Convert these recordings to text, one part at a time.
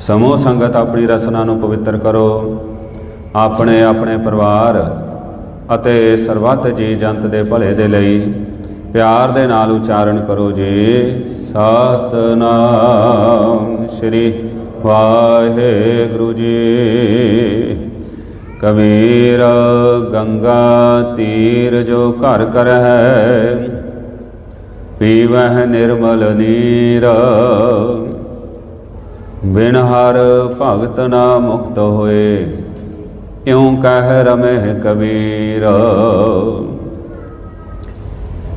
ਸਮੂਹ ਸੰਗਤ ਆਪਣੀ ਰਸਨਾ ਨੂੰ ਪਵਿੱਤਰ ਕਰੋ। ਆਪਣੇ ਆਪਣੇ ਪਰਿਵਾਰ ਅਤੇ ਸਰਬੱਤ ਜੀ ਜੰਤ ਦੇ ਭਲੇ ਦੇ ਲਈ ਪਿਆਰ ਦੇ ਨਾਲ ਉਚਾਰਨ ਕਰੋ ਜੀ। ਸਤਨਾਮ ਸ੍ਰੀ ਵਾਹਿਗੁਰੂ ਜੀ। ਕਬੀਰ ਗੰਗਾ ਤੀਰ ਜੋ ਘਰ ਕਰ ਹੈ ਪੀਵਹਿ ਨਿਰਮਲ ਨੀਰ। ਬਿਨ ਹਰ ਭਗਤ ਨਾ ਮੁਕਤ ਹੋਏ, ਇਉ ਕਹਿ ਰਮਹਿ ਕਬੀਰ।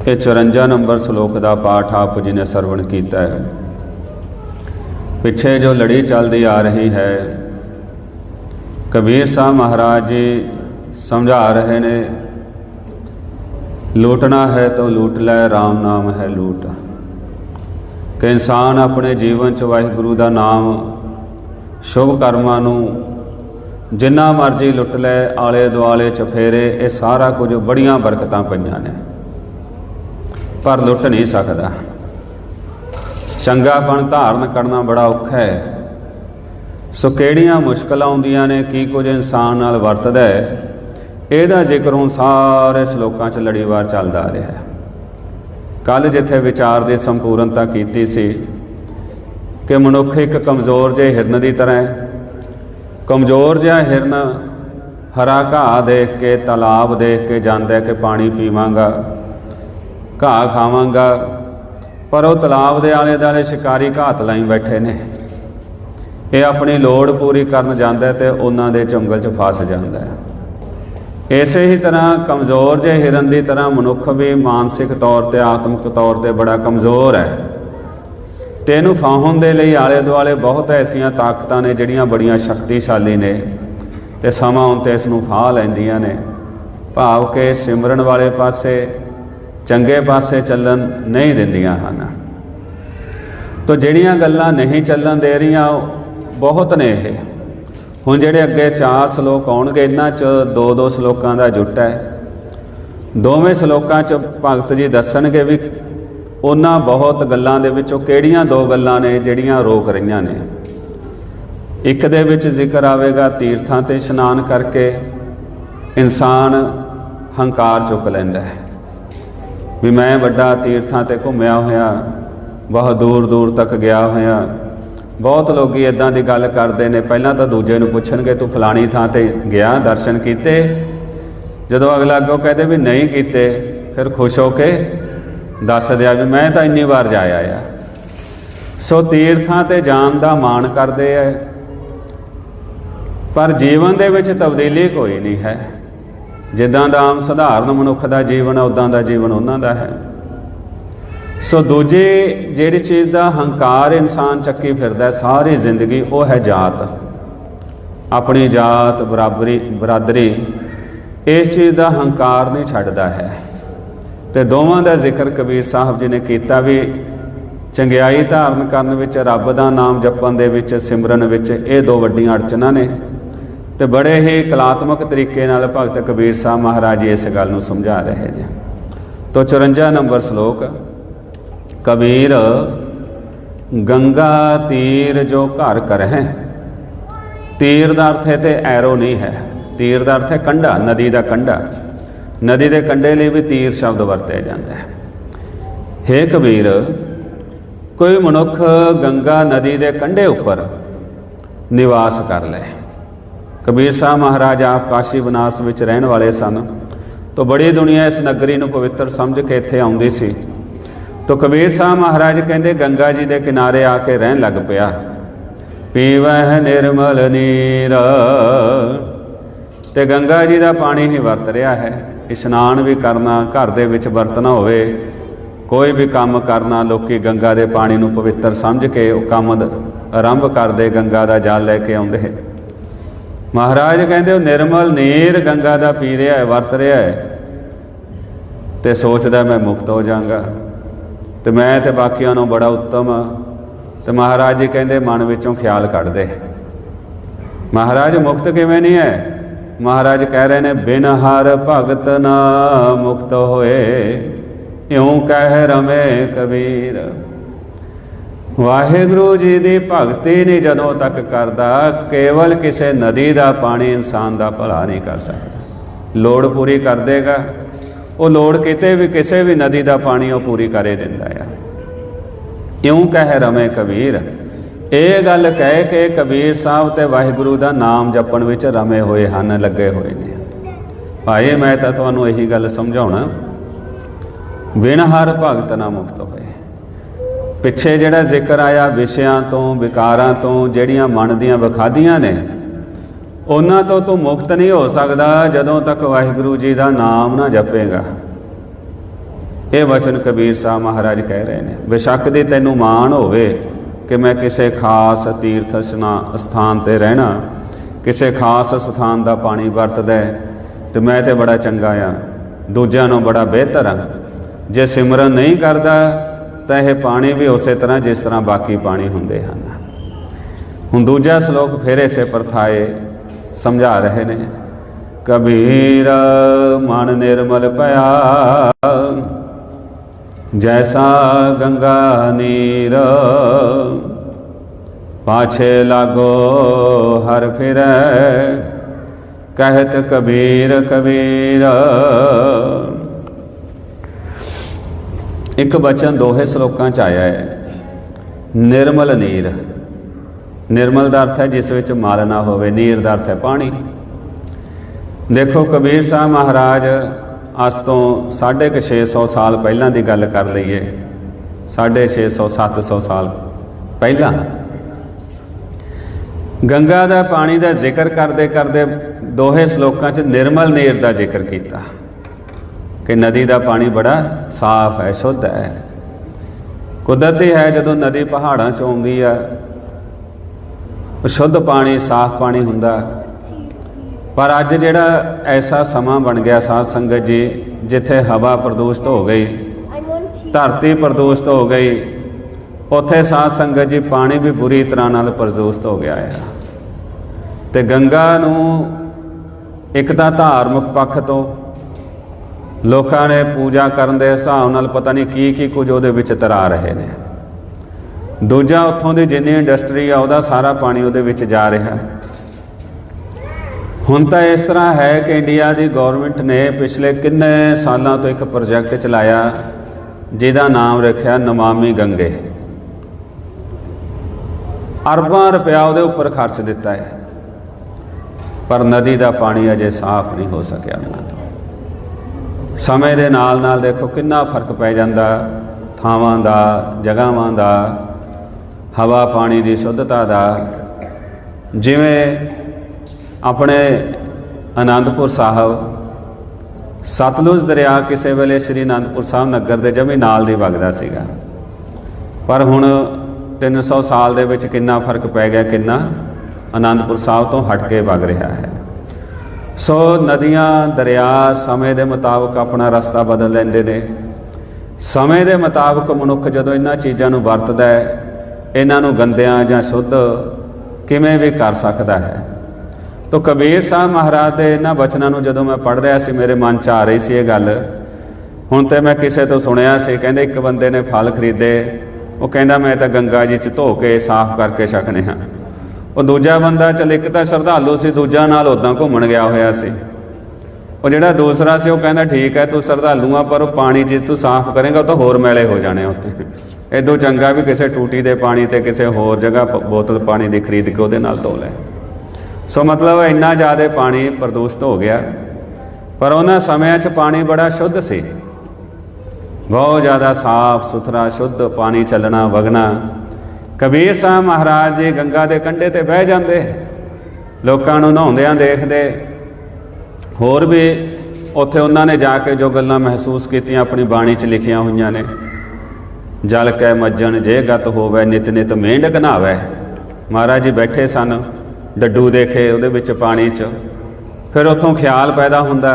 ਇਹ 54 ਨੰਬਰ ਸ਼ਲੋਕ ਦਾ ਪਾਠ ਆਪ ਜੀ ਨੇ ਸਰਵਣ ਕੀਤਾ ਹੈ। ਪਿੱਛੇ ਜੋ ਲੜੀ ਚੱਲਦੀ ਆ ਰਹੀ ਹੈ, ਕਬੀਰ ਸਾਹਿਬ ਮਹਾਰਾਜ ਜੀ ਸਮਝਾ ਰਹੇ ਨੇ, ਲੂਟਣਾ ਹੈ ਤਾਂ ਲੂਟ ਲੈ RAM ਨਾਮ ਹੈ ਲੂਟ। ਕਿ ਇਨਸਾਨ ਆਪਣੇ ਜੀਵਨ ਚ ਵਾਹਿਗੁਰੂ ਦਾ ਨਾਮ, ਸ਼ੁਭ ਕਰਮਾਂ ਨੂੰ ਜਿੰਨਾ ਮਰਜ਼ੀ ਲੁੱਟ ਲੈ ਆਲੇ ਦੁਆਲੇ ਚ ਫੇਰੇ, ਇਹ ਸਾਰਾ ਕੁਝ ਬੜੀਆਂ ਬਰਕਤਾਂ ਪਈਆਂ ਨੇ। ਪਰ ਲੁੱਟ ਨਹੀਂ ਸਕਦਾ। ਚੰਗਾਪਣ ਧਾਰਨ ਕਰਨਾ ਬੜਾ ਔਖਾ ਹੈ। ਸੋ ਕਿਹੜੀਆਂ ਮੁਸ਼ਕਲਾਂ ਆਉਂਦੀਆਂ ਨੇ, ਕੀ ਕੁਝ ਇਨਸਾਨ ਨਾਲ ਵਰਤਦਾ ਹੈ, ਇਹਦਾ ਜ਼ਿਕਰ ਹੁਣ ਸਾਰੇ ਸ਼ਲੋਕਾਂ 'ਚ ਲੜੀਵਾਰ ਚੱਲਦਾ ਆ ਰਿਹਾ ਹੈ। ਕੱਲ ਜਿੱਥੇ ਵਿਚਾਰ ਦੀ ਸੰਪੂਰਨਤਾ ਕੀਤੀ ਸੀ ਕਿ ਮਨੁੱਖ ਇੱਕ ਕਮਜ਼ੋਰ ਜਿਹੇ ਹਿਰਨ ਦੀ ਤਰ੍ਹਾਂ ਹੈ। ਕਮਜ਼ੋਰ ਜਿਹਾ ਹਿਰਨ ਹਰਾ ਘਾਹ ਦੇਖ ਕੇ, ਤਲਾਬ ਦੇਖ ਕੇ ਜਾਂਦਾ ਕਿ ਪਾਣੀ ਪੀਵਾਂਗਾ, ਘਾਹ ਖਾਵਾਂਗਾ, ਪਰ ਉਹ ਤਲਾਬ ਦੇ ਆਲੇ ਦੁਆਲੇ ਸ਼ਿਕਾਰੀ ਘਾਤ ਲਾਈ ਬੈਠੇ ਨੇ। ਇਹ ਆਪਣੀ ਲੋੜ ਪੂਰੀ ਕਰਨ ਜਾਂਦਾ ਹੈ ਤੇ ਉਹਨਾਂ ਦੇ ਚੁੰਗਲ 'ਚ ਫਸ ਜਾਂਦਾ ਹੈ। ਇਸੇ ਹੀ ਤਰ੍ਹਾਂ ਕਮਜ਼ੋਰ ਜਿਹੇ ਹਿਰਨ ਦੀ ਤਰ੍ਹਾਂ ਮਨੁੱਖ ਵੀ ਮਾਨਸਿਕ ਤੌਰ ਤੇ, ਆਤਮਿਕ ਤੌਰ ਤੇ ਬੜਾ ਕਮਜ਼ੋਰ ਹੈ। ਤੇ ਇਹਨੂੰ ਫਾਹਣ ਦੇ ਲਈ ਆਲੇ ਦੁਆਲੇ ਬਹੁਤ ਐਸੀਆਂ ਤਾਕਤਾਂ ਨੇ ਜਿਹੜੀਆਂ ਬੜੀਆਂ ਸ਼ਕਤੀਸ਼ਾਲੀ ਨੇ ਤੇ ਸਮਾਂ ਹੁਣ ਤੇ ਇਸ ਨੂੰ ਫਾਹ ਲੈਂਦੀਆਂ ਨੇ। ਭਾਵ ਕਿ ਸਿਮਰਨ ਵਾਲੇ ਪਾਸੇ, ਚੰਗੇ ਪਾਸੇ ਚੱਲਣ ਨਹੀਂ ਦਿੰਦੀਆਂ ਹਨ। ਤੋ ਜਿਹੜੀਆਂ ਗੱਲਾਂ ਨਹੀਂ ਚੱਲਣ ਦੇ ਰਹੀਆਂ, ਉਹ ਬਹੁਤ ਨੇ ਇਹ। ਹੁਣ ਜਿਹੜੇ ਅੱਗੇ ਚਾਰ ਸ਼ਲੋਕ ਆਉਣਗੇ, ਇਹਨਾਂ 'ਚ ਦੋ ਦੋ ਸ਼ਲੋਕਾਂ ਦਾ ਜੁੱਟ ਹੈ। ਦੋਵੇਂ ਸ਼ਲੋਕਾਂ 'ਚ ਭਗਤ ਜੀ ਦੱਸਣਗੇ ਵੀ ਉਹਨਾਂ ਬਹੁਤ ਗੱਲਾਂ ਦੇ ਵਿੱਚੋਂ ਕਿਹੜੀਆਂ ਦੋ ਗੱਲਾਂ ਨੇ ਜਿਹੜੀਆਂ ਰੋਕ ਰਹੀਆਂ ਨੇ। ਇੱਕ ਦੇ ਵਿੱਚ ਜ਼ਿਕਰ ਆਵੇਗਾ ਤੀਰਥਾਂ ਤੇ ਇਸ਼ਨਾਨ ਕਰਕੇ, ਇਨਸਾਨ ਹੰਕਾਰ ਚੁੱਕ ਲੈਂਦਾ ਹੈ। ਵੀ ਮੈਂ ਵੱਡਾ ਤੀਰਥਾਂ ਤੇ ਘੁੰਮਿਆ ਹੋਇਆ, ਬਹੁਤ ਦੂਰ ਦੂਰ ਤੱਕ ਗਿਆ ਹੋਇਆ ਬਹੁਤ ਲੋਕੀ ਇਦਾਂ ਦੀ ਗੱਲ ਕਰਦੇ ਨੇ, ਪਹਿਲਾਂ ਤਾਂ ਦੂਜੇ ਨੂੰ ਪੁੱਛਣਗੇ, ਤੂੰ ਫਲਾਣੀ ਥਾਂ ਤੇ ਗਿਆ ਦਰਸ਼ਨ ਕੀਤੇ? ਜਦੋਂ ਅਗਲਾ ਅੱਗੋਂ ਕਹਦੇ ਵੀ ਨਹੀਂ ਕੀਤੇ, ਫਿਰ ਖੁਸ਼ ਹੋ ਕੇ ਦੱਸ ਦਿਆ ਵੀ ਮੈਂ ਤਾਂ ਇੰਨੀ ਵਾਰ ਜਾਇਆ ਆ। ਸੋ ਤੀਰਥਾਂ ਤੇ ਜਾਣ ਦਾ ਮਾਣ ਕਰਦੇ ਐ ਪਰ ਜੀਵਨ ਦੇ ਵਿੱਚ ਤਬਦੀਲੀ ਕੋਈ ਨਹੀਂ ਹੈ। ਜਿੱਦਾਂ ਦਾ ਆਮ ਸਧਾਰਨ ਮਨੁੱਖ ਦਾ ਜੀਵਨ ਹੈ ਉਦਾਂ ਦਾ ਜੀਵਨ ਉਹਨਾਂ ਦਾ ਹੈ। ਸੋ ਦੂਜੇ ਜਿਹੜੀ ਚੀਜ਼ ਦਾ ਹੰਕਾਰ ਇਨਸਾਨ ਚੱਕੀ ਫਿਰਦਾ ਸਾਰੀ ਜ਼ਿੰਦਗੀ ਉਹ ਹੈ ਜਾਤ। ਆਪਣੀ ਜਾਤ, ਬਰਾਬਰੀ, ਬਰਾਦਰੀ, ਇਸ ਚੀਜ਼ ਦਾ ਹੰਕਾਰ ਨਹੀਂ ਛੱਡਦਾ ਹੈ। ਤੇ ਦੋਵਾਂ ਦਾ ਜ਼ਿਕਰ ਕਬੀਰ ਸਾਹਿਬ ਜੀ ਨੇ ਕੀਤਾ ਵੀ ਚੰਗਿਆਈ ਧਾਰਨ ਕਰਨ ਵਿੱਚ, ਰੱਬ ਦਾ ਨਾਮ ਜਪਣ ਦੇ ਵਿੱਚ, ਸਿਮਰਨ ਵਿੱਚ ਇਹ ਦੋ ਵੱਡੀਆਂ ਅੜਚਨਾਂ ਨੇ। ਤੇ ਬੜੇ ਹੀ ਕਲਾਤਮਕ ਤਰੀਕੇ ਨਾਲ ਭਗਤ ਕਬੀਰ ਸਾਹਿਬ ਮਹਾਰਾਜ ਜੀ ਇਸ ਗੱਲ ਨੂੰ ਸਮਝਾ ਰਹੇ ਨੇ। ਤੋ 54 ਨੰਬਰ ਸ਼ਲੋਕ ਕਬੀਰ, ਗੰਗਾ ਤੀਰ ਜੋ ਘਰ ਕਰ ਹੈ ਤੀਰ ਦਾ ਅਰਥ ਹੈ ਤੇ ਐਰੋ ਨਹੀਂ ਹੈ। ਤੀਰ ਦਾ ਅਰਥ ਹੈ ਕੰਢਾ, ਨਦੀ ਦਾ ਕੰਢਾ। ਨਦੀ ਦੇ ਕੰਢੇ ਲਈ ਵੀ ਤੀਰ ਸ਼ਬਦ ਵਰਤਿਆ ਜਾਂਦਾ ਹੈ ਹੇ ਕਬੀਰ, ਕੋਈ ਮਨੁੱਖ ਗੰਗਾ ਨਦੀ ਦੇ ਕੰਢੇ ਉੱਪਰ ਨਿਵਾਸ ਕਰ ਲੈ। ਕਬੀਰ ਸਾਹਿਬ ਮਹਾਰਾਜ ਆਪ ਕਾਸ਼ੀ ਬਨਾਰਸ ਵਿੱਚ ਰਹਿਣ ਵਾਲੇ ਸਨ। ਤੋਂ ਬੜੀ ਦੁਨੀਆ ਇਸ ਨਗਰੀ ਨੂੰ ਪਵਿੱਤਰ ਸਮਝ ਕੇ ਇੱਥੇ ਆਉਂਦੀ ਸੀ। ਤੋਂ ਕਬੀਰ ਸਾਹਿਬ ਮਹਾਰਾਜ ਕਹਿੰਦੇ, ਗੰਗਾ ਜੀ ਦੇ ਕਿਨਾਰੇ ਆ ਕੇ ਰਹਿਣ ਲੱਗ ਪਿਆ। ਪੀਵਹਿ ਨਿਰਮਲ ਨੀਰ। ਤੇ ਗੰਗਾ ਜੀ ਦਾ ਪਾਣੀ ਹੀ ਵਰਤ ਰਿਹਾ ਹੈ। ਇਸ਼ਨਾਨ ਵੀ ਕਰਨਾ, ਘਰ ਦੇ ਵਿੱਚ ਵਰਤਣਾ ਹੋਵੇ, ਕੋਈ ਵੀ ਕੰਮ ਕਰਨਾ, ਲੋਕੀ ਗੰਗਾ ਦੇ ਪਾਣੀ ਨੂੰ ਪਵਿੱਤਰ ਸਮਝ ਕੇ ਉਹ ਕੰਮ ਆਰੰਭ ਕਰਦੇ, ਗੰਗਾ ਦਾ ਜਲ ਲੈ ਕੇ ਆਉਂਦੇ ਮਹਾਰਾਜ ਕਹਿੰਦੇ, ਉਹ ਨਿਰਮਲ ਨੀਰ ਗੰਗਾ ਦਾ ਪੀ ਰਿਹਾ ਹੈ, ਵਰਤ ਰਿਹਾ ਹੈ। ਤੇ ਸੋਚਦਾ, ਮੈਂ ਮੁਕਤ ਹੋ ਜਾਵਾਂਗਾ। ਤੇ ਮੈਂ ਤੇ ਬਾਕੀਆਂ ਨੂੰ ਬੜਾ ਉੱਤਮ ਆ। ਤੇ ਮਹਾਰਾਜ ਜੀ ਕਹਿੰਦੇ, ਮਨ ਵਿੱਚੋਂ ਖਿਆਲ ਕੱਢ ਦੇ ਮਹਾਰਾਜ, ਮੁਕਤ ਕਿਵੇਂ ਨਹੀਂ ਹੈ? ਮਹਾਰਾਜ ਕਹਿ ਰਹੇ ਨੇ, ਬਿਨ ਹਰ ਭਗਤ ਨਾ ਮੁਕਤ ਹੋਏ, ਇਉਂ ਕਹਿ ਰਮੇ ਕਬੀਰ। ਵਾਹਿਗੁਰੂ ਜੀ ਦੀ ਭਗਤੀ ਨਹੀਂ ਜਦੋਂ ਤੱਕ ਕਰਦਾ, ਕੇਵਲ ਕਿਸੇ ਨਦੀ ਦਾ ਪਾਣੀ ਇਨਸਾਨ ਦਾ ਭਲਾ ਨਹੀਂ ਕਰ ਸਕਦਾ। ਲੋੜ ਪੂਰੀ ਕਰ ਦੇਗਾ। ਉਹ ਲੋੜ ਕਿਤੇ ਵੀ ਕਿਸੇ ਵੀ ਨਦੀ ਦਾ ਪਾਣੀ ਉਹ ਪੂਰੀ ਕਰੇ ਦਿੰਦਾ ਆ। ਇਉਂ ਕਹਿ ਰਮੇ ਕਬੀਰ, ਇਹ ਗੱਲ ਕਹਿ ਕੇ ਕਬੀਰ ਸਾਹਿਬ ਤੇ ਵਾਹਿਗੁਰੂ ਦਾ ਨਾਮ ਜਪਣ ਵਿੱਚ ਰਮੇ ਹੋਏ ਹਨ, ਲੱਗੇ ਹੋਏ ਨੇ। ਭਾਈ, ਮੈਂ ਤਾਂ ਤੁਹਾਨੂੰ ਇਹੀ ਗੱਲ ਸਮਝਾਉਣਾ। ਬਿਨ ਹਰ ਭਗਤ ਨਾ ਮੁਕਤ ਹੋਏ। ਪਿੱਛੇ ਜਿਹੜਾ ਜ਼ਿਕਰ ਆਇਆ ਵਿਸ਼ਿਆਂ ਤੋਂ, ਵਿਕਾਰਾਂ ਤੋਂ, ਜਿਹੜੀਆਂ ਮਨ ਦੀਆਂ ਵਿਖਾਦੀਆਂ ਨੇ ਉਹਨਾਂ ਤੋਂ ਤੂੰ ਮੁਕਤ ਨਹੀਂ ਹੋ ਸਕਦਾ ਜਦੋਂ ਤੱਕ ਵਾਹਿਗੁਰੂ ਜੀ ਦਾ ਨਾਮ ਨਾ ਜਪੇਗਾ। ਇਹ ਵਚਨ ਕਬੀਰ ਸਾਹਿਬ ਮਹਾਰਾਜ ਕਹਿ ਰਹੇ ਨੇ ਬੇਸ਼ੱਕ ਦੀ ਤੈਨੂੰ ਮਾਣ ਹੋਵੇ ਕਿ ਮੈਂ ਕਿਸੇ ਖਾਸ ਤੀਰਥ ਸਨਾ- ਸਥਾਨ ਤੇ ਰਹਿਣਾ ਕਿਸੇ ਖਾਸ ਸਥਾਨ ਦਾ ਪਾਣੀ ਵਰਤਦਾ ਹੈ, ਤੇ ਮੈਂ ਤੇ ਬੜਾ ਚੰਗਾ ਆ ਦੂਜਿਆਂ ਨੂੰ ਬੜਾ ਬਿਹਤਰ ਆ। ਜੇ ਸਿਮਰਨ ਨਹੀਂ ਕਰਦਾ ਤਾਂ ਇਹ ਪਾਣੀ ਵੀ ਉਸੇ ਤਰ੍ਹਾਂ ਜਿਸ ਤਰ੍ਹਾਂ ਬਾਕੀ ਪਾਣੀ ਹੁੰਦੇ ਹਨ। ਹੁਣ ਦੂਜਾ ਸ਼ਲੋਕ ਫਿਰ ਇਸੇ ਪਰਥਾਏ ਸਮਝਾ ਰਹੇ ਨੇ। ਕਬੀਰ ਮਨ ਨਿਰਮਲ ਭਇਆ। ਜੈਸਾ ਗੰਗਾ ਨੀਰ। ਪਾਛੇ ਲਾਗੋ ਹਰ ਫਿਰੈ। ਕਹਿਤ ਕਬੀਰ ਕਬੀਰ। ਇੱਕ ਬਚਨ ਦੋਹੇ ਸ਼ਲੋਕਾਂ ਚ ਆਇਆ ਹੈ। ਨਿਰਮਲ ਨੀਰ। ਨਿਰਮਲ ਦਾ ਅਰਥ ਹੈ, ਜਿਸ ਵਿੱਚ ਮਲ ਨਾ ਹੋਵੇ, ਨੀਰ ਦਾ ਅਰਥ ਹੈ, ਪਾਣੀ। ਦੇਖੋ, ਕਬੀਰ ਸਾਹਿਬ ਮਹਾਰਾਜ ਅੱਜ ਤੋਂ 650 ਸਾਲ ਪਹਿਲਾਂ ਦੀ ਗੱਲ ਕਰ ਲਈਏ। 650 700 ਸਾਲ ਪਹਿਲਾਂ। ਗੰਗਾ ਦਾ ਪਾਣੀ ਦਾ ਜ਼ਿਕਰ ਕਰਦੇ ਕਰਦੇ ਦੋਹੇ ਸ਼ਲੋਕਾਂ 'ਚ ਨਿਰਮਲ ਨੀਰ ਦਾ ਜ਼ਿਕਰ ਕੀਤਾ। ਕਿ ਨਦੀ ਦਾ ਪਾਣੀ ਬੜਾ ਸਾਫ਼ ਹੈ, ਸ਼ੁੱਧ ਹੈ। ਕੁਦਰਤੀ ਹੈ, ਜਦੋਂ ਨਦੀ ਪਹਾੜਾਂ 'ਚ ਆਉਂਦੀ ਆ ਸ਼ੁੱਧ ਪਾਣੀ, ਸਾਫ਼ ਪਾਣੀ ਹੁੰਦਾ। ਪਰ ਅੱਜ ਜਿਹੜਾ ਐਸਾ ਸਮਾਂ ਬਣ ਗਿਆ, ਸਾਧ ਸੰਗਤ ਜੀ, ਜਿੱਥੇ ਹਵਾ ਪ੍ਰਦੂਸ਼ਿਤ ਹੋ ਗਈ, ਧਰਤੀ ਪ੍ਰਦੂਸ਼ਿਤ ਹੋ ਗਈ, ਉੱਥੇ ਸਾਧ ਸੰਗਤ ਜੀ ਪਾਣੀ ਵੀ ਬੁਰੀ ਤਰ੍ਹਾਂ ਨਾਲ ਪ੍ਰਦੂਸ਼ਿਤ ਹੋ ਗਿਆ ਹੈ ਤੇ ਗੰਗਾ ਨੂੰ ਇੱਕ ਤਾਂ ਧਾਰਮਿਕ ਪੱਖ ਤੋਂ ਲੋਕਾਂ ਨੇ ਪੂਜਾ ਕਰਨ ਦੇ ਹਿਸਾਬ ਨਾਲ ਪਤਾ ਨਹੀਂ ਕੀ ਕੀ ਕੁਝ ਉਹਦੇ ਵਿੱਚ ਤਰਾ ਰਹੇ ਨੇ। ਦੂਜਾ ਉੱਥੋਂ ਦੀ ਜਿੰਨੀ ਇੰਡਸਟਰੀ ਆ, ਉਹਦਾ ਸਾਰਾ ਪਾਣੀ ਉਹਦੇ ਵਿੱਚ ਜਾ ਰਿਹਾ। ਹੁਣ ਤਾਂ ਇਸ ਤਰ੍ਹਾਂ ਹੈ ਕਿ ਇੰਡੀਆ ਦੀ ਗਵਰਨਮੈਂਟ ਨੇ ਪਿਛਲੇ ਕਿੰਨੇ ਸਾਲਾਂ ਤੋਂ ਇੱਕ ਪ੍ਰੋਜੈਕਟ ਚਲਾਇਆ, ਜਿਹਦਾ ਨਾਮ ਰੱਖਿਆ ਨਮਾਮੀ ਗੰਗੇ। ਅਰਬਾਂ ਰੁਪਇਆ ਉਹਦੇ ਉੱਪਰ ਖਰਚ ਦਿੱਤਾ ਹੈ। ਪਰ ਨਦੀ ਦਾ ਪਾਣੀ ਅਜੇ ਸਾਫ਼ ਨਹੀਂ ਹੋ ਸਕਿਆ ਉਹਨਾਂ ਤੋਂ। ਸਮੇਂ ਦੇ ਨਾਲ ਨਾਲ ਦੇਖੋ ਕਿੰਨਾ ਫ਼ਰਕ ਪੈ ਜਾਂਦਾ। ਥਾਵਾਂ ਦਾ, ਜਗ੍ਹਾਵਾਂ ਦਾ ਹਵਾ ਪਾਣੀ ਦੀ ਸ਼ੁੱਧਤਾ ਦਾ, ਜਿਵੇਂ ਆਪਣੇ ਆਨੰਦਪੁਰ ਸਾਹਿਬ, ਸਤਲੁਜ ਦਰਿਆ ਕਿਸੇ ਵੇਲੇ ਸ੍ਰੀ ਆਨੰਦਪੁਰ ਸਾਹਿਬ ਨਗਰ ਦੇ ਜਮੀ ਨਾਲ ਦੀ ਵਗਦਾ ਸੀਗਾ। ਪਰ ਹੁਣ 300 ਸਾਲ ਦੇ ਵਿੱਚ ਕਿੰਨਾ ਫ਼ਰਕ ਪੈ ਗਿਆ, ਕਿੰਨਾ ਆਨੰਦਪੁਰ ਸਾਹਿਬ ਤੋਂ ਹਟ ਕੇ ਵਗ ਰਿਹਾ ਹੈ। ਸੋ ਨਦੀਆਂ, ਦਰਿਆ ਸਮੇਂ ਦੇ ਮੁਤਾਬਕ ਆਪਣਾ ਰਸਤਾ ਬਦਲ ਲੈਂਦੇ ਨੇ। ਸਮੇਂ ਦੇ ਮੁਤਾਬਕ ਮਨੁੱਖ ਜਦੋਂ ਇਹਨਾਂ ਚੀਜ਼ਾਂ ਨੂੰ ਵਰਤਦਾ ਹੈ ਇਹਨਾਂ ਨੂੰ ਗੰਦਿਆਂ ਜਾਂ ਸ਼ੁੱਧ ਕਿਵੇਂ ਵੀ ਕਰ ਸਕਦਾ ਹੈ। ਤੋ ਕਬੀਰ ਸਾਹਿਬ ਮਹਾਰਾਜ ਦੇ ਇਹਨਾਂ ਬਚਨਾਂ ਨੂੰ ਜਦੋਂ ਮੈਂ ਪੜ੍ਹ ਰਿਹਾ ਸੀ, ਮੇਰੇ ਮਨ 'ਚ ਆ ਰਹੀ ਸੀ ਇਹ ਗੱਲ। ਹੁਣ ਤੇ ਮੈਂ ਕਿਸੇ ਤੋਂ ਸੁਣਿਆ ਸੀ, ਕਹਿੰਦੇ ਇੱਕ ਬੰਦੇ ਨੇ ਫਲ ਖਰੀਦੇ, ਉਹ ਕਹਿੰਦਾ ਮੈਂ ਤਾਂ ਗੰਗਾ ਜੀ 'ਚ ਧੋ ਕੇ ਸਾਫ਼ ਕਰਕੇ ਛਕਣੇ ਹਾਂ ਉਹ ਦੂਜਾ ਬੰਦਾ ਚਲ ਇੱਕ ਤਾਂ ਸ਼ਰਧਾਲੂ ਸੀ, ਦੂਜਾ ਨਾਲ ਉਦਾਂ ਘੁੰਮਣ ਗਿਆ ਹੋਇਆ ਸੀ। ਉਹ ਜਿਹੜਾ ਦੂਸਰਾ ਸੀ, ਉਹ ਕਹਿੰਦਾ, ਠੀਕ ਹੈ, ਤੂੰ ਸ਼ਰਧਾਲੂ ਆ, ਪਰ ਉਹ ਪਾਣੀ ਜੇ ਤੂੰ ਸਾਫ਼ ਕਰੇਗਾ, ਉਹ ਤਾਂ ਹੋਰ ਮੈਲੇ ਹੋ ਜਾਣੇ ਉੱਥੇ। ਇਦੋਂ ਚੰਗਾ ਵੀ ਕਿਸੇ ਟੂਟੀ ਦੇ ਪਾਣੀ ਤੇ ਕਿਸੇ ਹੋਰ ਜਗ੍ਹਾ ਪ- ਬੋਤਲ ਪਾਣੀ ਦੀ ਖਰੀਦ ਕੇ ਉਹਦੇ ਨਾਲ ਧੋ ਲੈ ਸੋ ਮਤਲਬ ਇੰਨਾ ਜ਼ਿਆਦਾ ਪਾਣੀ ਪ੍ਰਦੂਸ਼ਿਤ ਹੋ ਗਿਆ, ਪਰ ਉਹਨਾਂ ਸਮਿਆਂ 'ਚ ਪਾਣੀ ਬੜਾ ਸ਼ੁੱਧ ਸੀ। ਬਹੁਤ ਜ਼ਿਆਦਾ ਸਾਫ਼ ਸੁਥਰਾ, ਸ਼ੁੱਧ ਪਾਣੀ ਚੱਲਣਾ, ਵਗਣਾ। ਕਬੀਰ ਸਾਹਿਬ ਮਹਾਰਾਜ ਜੀ ਗੰਗਾ ਦੇ ਕੰਢੇ ਤੇ ਬਹਿ ਜਾਂਦੇ। ਲੋਕਾਂ ਨੂੰ ਨਹਾਉਂਦਿਆਂ ਦੇਖਦੇ। ਹੋਰ ਵੀ ਉੱਥੇ ਉਹਨਾਂ ਨੇ ਜਾ ਕੇ ਜੋ ਗੱਲਾਂ ਮਹਿਸੂਸ ਕੀਤੀਆਂ, ਆਪਣੀ ਬਾਣੀ 'ਚ ਲਿਖੀਆਂ ਹੋਈਆਂ ਨੇ। ਜਲ ਕੈ ਮੱਜਣ ਜੇ ਗਤ ਹੋਵੇ, ਨਿਤ ਨਿਤ ਮੇਂਢਕ ਨਹਾਵੇ। ਮਹਾਰਾਜ ਜੀ ਬੈਠੇ ਸਨ, ਡੱਡੂ ਦੇਖੇ ਉਹਦੇ ਵਿੱਚ ਪਾਣੀ 'ਚ। ਫਿਰ ਉੱਥੋਂ ਖਿਆਲ ਪੈਦਾ ਹੁੰਦਾ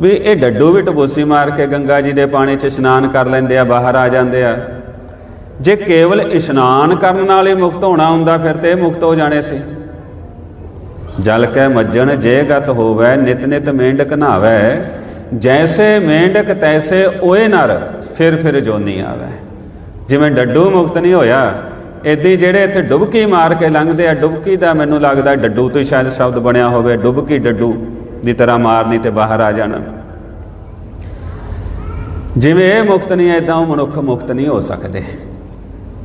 ਵੀ ਇਹ ਡੱਡੂ ਵੀ ਟਬੋਸੀ ਮਾਰ ਕੇ ਗੰਗਾ ਜੀ ਦੇ ਪਾਣੀ 'ਚ ਇਸ਼ਨਾਨ ਕਰ ਲੈਂਦੇ ਆ, ਬਾਹਰ ਆ ਜਾਂਦੇ ਆ। ਜੇ ਕੇਵਲ ਇਸ਼ਨਾਨ ਕਰਨ ਨਾਲ ਹੀ ਮੁਕਤ ਹੋਣਾ ਹੁੰਦਾ, ਫਿਰ ਤੇ ਇਹ ਮੁਕਤ ਹੋ ਜਾਣੇ ਸੀ। ਜਲ ਕੈ ਮੱਜਣ ਜੇ ਗਤ ਹੋਵੇ, ਨਿਤ ਨਿਤ ਮੇਂਢਕ ਨਹਾਵੇ। ਜੈਸੇ ਮੇਂਢਕ ਤੈਸੇ ਓਏ ਨਰ ਫਿਰ ਫਿਰ ਜੋਨੀ ਆਵੇ ਜਿਵੇਂ ਡੱਡੂ ਮੁਕਤ ਨਹੀਂ ਹੋਇਆ ਇਦਾਂ ਜਿਹੜੇ ਇੱਥੇ ਡੁਬਕੀ ਮਾਰ ਕੇ ਲੰਘਦੇ ਆ ਡੁਬਕੀ ਦਾ ਮੈਨੂੰ ਲੱਗਦਾ ਡੱਡੂ ਤੋਂ ਸ਼ਾਇਦ ਸ਼ਬਦ ਬਣਿਆ ਹੋਵੇ ਡੁਬਕੀ ਡੱਡੂ ਦੀ ਤਰ੍ਹਾਂ ਮਾਰਨੀ ਤੇ ਬਾਹਰ ਆ ਜਾਣਾ ਜਿਵੇਂ ਇਹ ਮੁਕਤ ਨਹੀਂ ਐਦਾਂ ਉਹ ਮਨੁੱਖ ਮੁਕਤ ਨਹੀਂ ਹੋ ਸਕਦੇ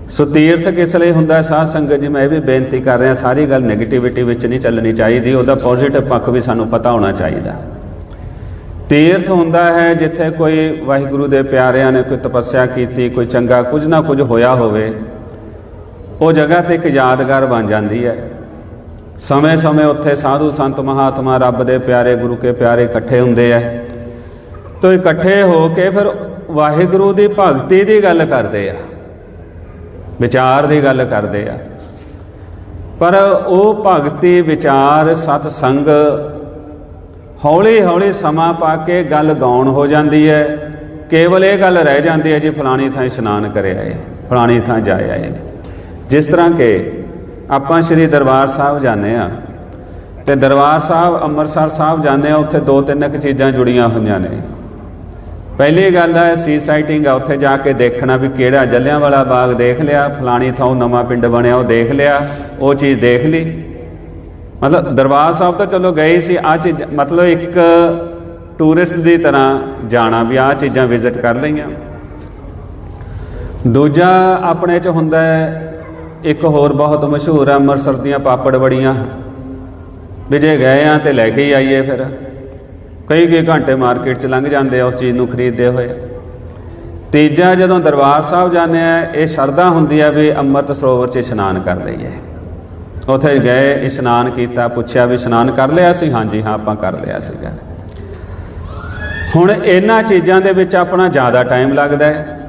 ਸੋ ਤੀਰਥ ਕਿਸ ਲਈ ਹੁੰਦਾ ਹੈ? ਸਾਧ ਸੰਗਤ ਜੀ ਮੈਂ ਇਹ ਵੀ ਬੇਨਤੀ ਕਰ ਰਿਹਾ ਸਾਰੀ ਗੱਲ 네ਗੇਟਿਵਿਟੀ ਵਿੱਚ ਨਹੀਂ ਚੱਲਣੀ ਚਾਹੀਦੀ ਉਹਦਾ ਪੋਜ਼ਿਟਿਵ ਪੱਖ ਵੀ ਸਾਨੂੰ ਪਤਾ ਹੋਣਾ ਚਾਹੀਦਾ ਤੀਰਥ ਹੁੰਦਾ ਹੈ ਜਿੱਥੇ ਕੋਈ ਵਾਹਿਗੁਰੂ ਦੇ ਪਿਆਰਿਆਂ ਨੇ ਕੋਈ ਤਪੱਸਿਆ ਕੀਤੀ, ਕੋਈ ਚੰਗਾ ਕੁਝ ਨਾ ਕੁਝ ਹੋਇਆ ਹੋਵੇ, ਉਹ ਜਗ੍ਹਾ ਤੇ ਇੱਕ ਯਾਦਗਾਰ ਬਣ ਜਾਂਦੀ ਹੈ। ਸਮੇਂ-ਸਮੇਂ ਉੱਥੇ ਸਾਧੂ ਸੰਤ ਮਹਾਤਮਾ ਰੱਬ ਦੇ ਪਿਆਰੇ ਗੁਰੂ ਕੇ ਪਿਆਰੇ ਇਕੱਠੇ ਹੁੰਦੇ ਆ। ਤੋ ਇਕੱਠੇ ਹੋ ਕੇ ਫਿਰ ਵਾਹਿਗੁਰੂ ਦੀ ਭਗਤੀ ਦੀ ਗੱਲ ਕਰਦੇ ਆ, ਵਿਚਾਰ ਦੀ ਗੱਲ ਕਰਦੇ ਆ। ਪਰ ਉਹ ਭਗਤੀ, ਵਿਚਾਰ ਸਤ ਸੰਗ ਹੌਲੀ ਹੌਲੀ ਸਮਾਂ ਪਾ ਕੇ ਗੱਲ ਗਾਉਣ ਹੋ ਜਾਂਦੀ ਹੈ। ਕੇਵਲ ਇਹ ਗੱਲ ਰਹਿ ਜਾਂਦੀ ਹੈ ਜੀ, ਫਲਾਣੀ ਥਾਂ ਇਸ਼ਨਾਨ ਕਰਿਆ ਏ ਫਲਾਣੀ ਥਾਂ ਜਾਇਆ ਏ ਜਿਸ ਤਰ੍ਹਾਂ ਕਿ ਆਪਾਂ ਸ੍ਰੀ ਦਰਬਾਰ ਸਾਹਿਬ ਜਾਂਦੇ ਆ ਤੇ ਦਰਬਾਰ ਸਾਹਿਬ, ਅੰਮ੍ਰਿਤਸਰ ਸਾਹਿਬ ਜਾਂਦੇ ਆ ਉੱਥੇ ਦੋ ਤਿੰਨ ਕੁ ਚੀਜ਼ਾਂ ਜੁੜੀਆਂ ਹੋਈਆਂ ਨੇ। ਪਹਿਲੀ ਗੱਲ ਹੈ ਸੀ ਸਾਈਟਿੰਗ ਆ, ਉੱਥੇ ਜਾ ਕੇ ਦੇਖਣਾ ਵੀ ਕਿਹੜਾ ਜੱਲਿਆਂ ਵਾਲਾ ਬਾਗ ਦੇਖ ਲਿਆ, ਫਲਾਣੀ ਥਾਂ ਨਵਾਂ ਪਿੰਡ ਬਣਿਆ, ਉਹ ਦੇਖ ਲਿਆ, ਉਹ ਚੀਜ਼ ਦੇਖ ਲਈ। ਮਤਲਬ ਦਰਬਾਰ ਸਾਹਿਬ ਤਾਂ ਚਲੋ ਗਏ ਸੀ ਆ ਚੀਜ਼, ਮਤਲਬ ਇੱਕ ਟੂਰਿਸਟ ਦੀ ਤਰ੍ਹਾਂ ਜਾਣਾ ਵੀ ਆ ਚੀਜ਼ਾਂ ਵਿਜ਼ਿਟ ਕਰ ਲਈਆਂ। ਦੂਜਾ ਆਪਣੇ ਚ ਹੁੰਦਾ ਹੈ, ਇੱਕ ਹੋਰ ਬਹੁਤ ਮਸ਼ਹੂਰ ਹੈ, ਅੰਮ੍ਰਿਤਸਰ ਦੀਆਂ ਪਾਪੜ ਬੜੀਆਂ ਵੀ ਜੇ ਗਏ ਆ ਤੇ ਲੈ ਕੇ ਹੀ ਆਈਏ ਫਿਰ। ਕਈ ਕਈ ਘੰਟੇ ਮਾਰਕੀਟ 'ਚ ਲੰਘ ਜਾਂਦੇ ਆ ਉਸ ਚੀਜ਼ ਨੂੰ ਖਰੀਦਦੇ ਹੋਏ। ਤੀਜਾ ਜਦੋਂ ਦਰਬਾਰ ਸਾਹਿਬ ਜਾਂਦੇ ਆ, ਇਹ ਸ਼ਰਧਾ ਹੁੰਦੀ ਆ ਵੀ ਅੰਮ੍ਰਿਤ ਸਰੋਵਰ 'ਚ ਇਸ਼ਨਾਨ ਕਰ ਲਈਏ। ਉੱਥੇ ਗਏ, ਇਸ਼ਨਾਨ ਕੀਤਾ, ਪੁੱਛਿਆ ਵੀ ਇਸ਼ਨਾਨ ਕਰ ਲਿਆ ਸੀ? ਹਾਂਜੀ, ਹਾਂ, ਆਪਾਂ ਕਰ ਲਿਆ ਸੀਗਾ। ਹੁਣ ਇਹਨਾਂ ਚੀਜ਼ਾਂ ਦੇ ਵਿੱਚ ਆਪਣਾ ਜ਼ਿਆਦਾ ਟਾਈਮ ਲੱਗਦਾ ਹੈ।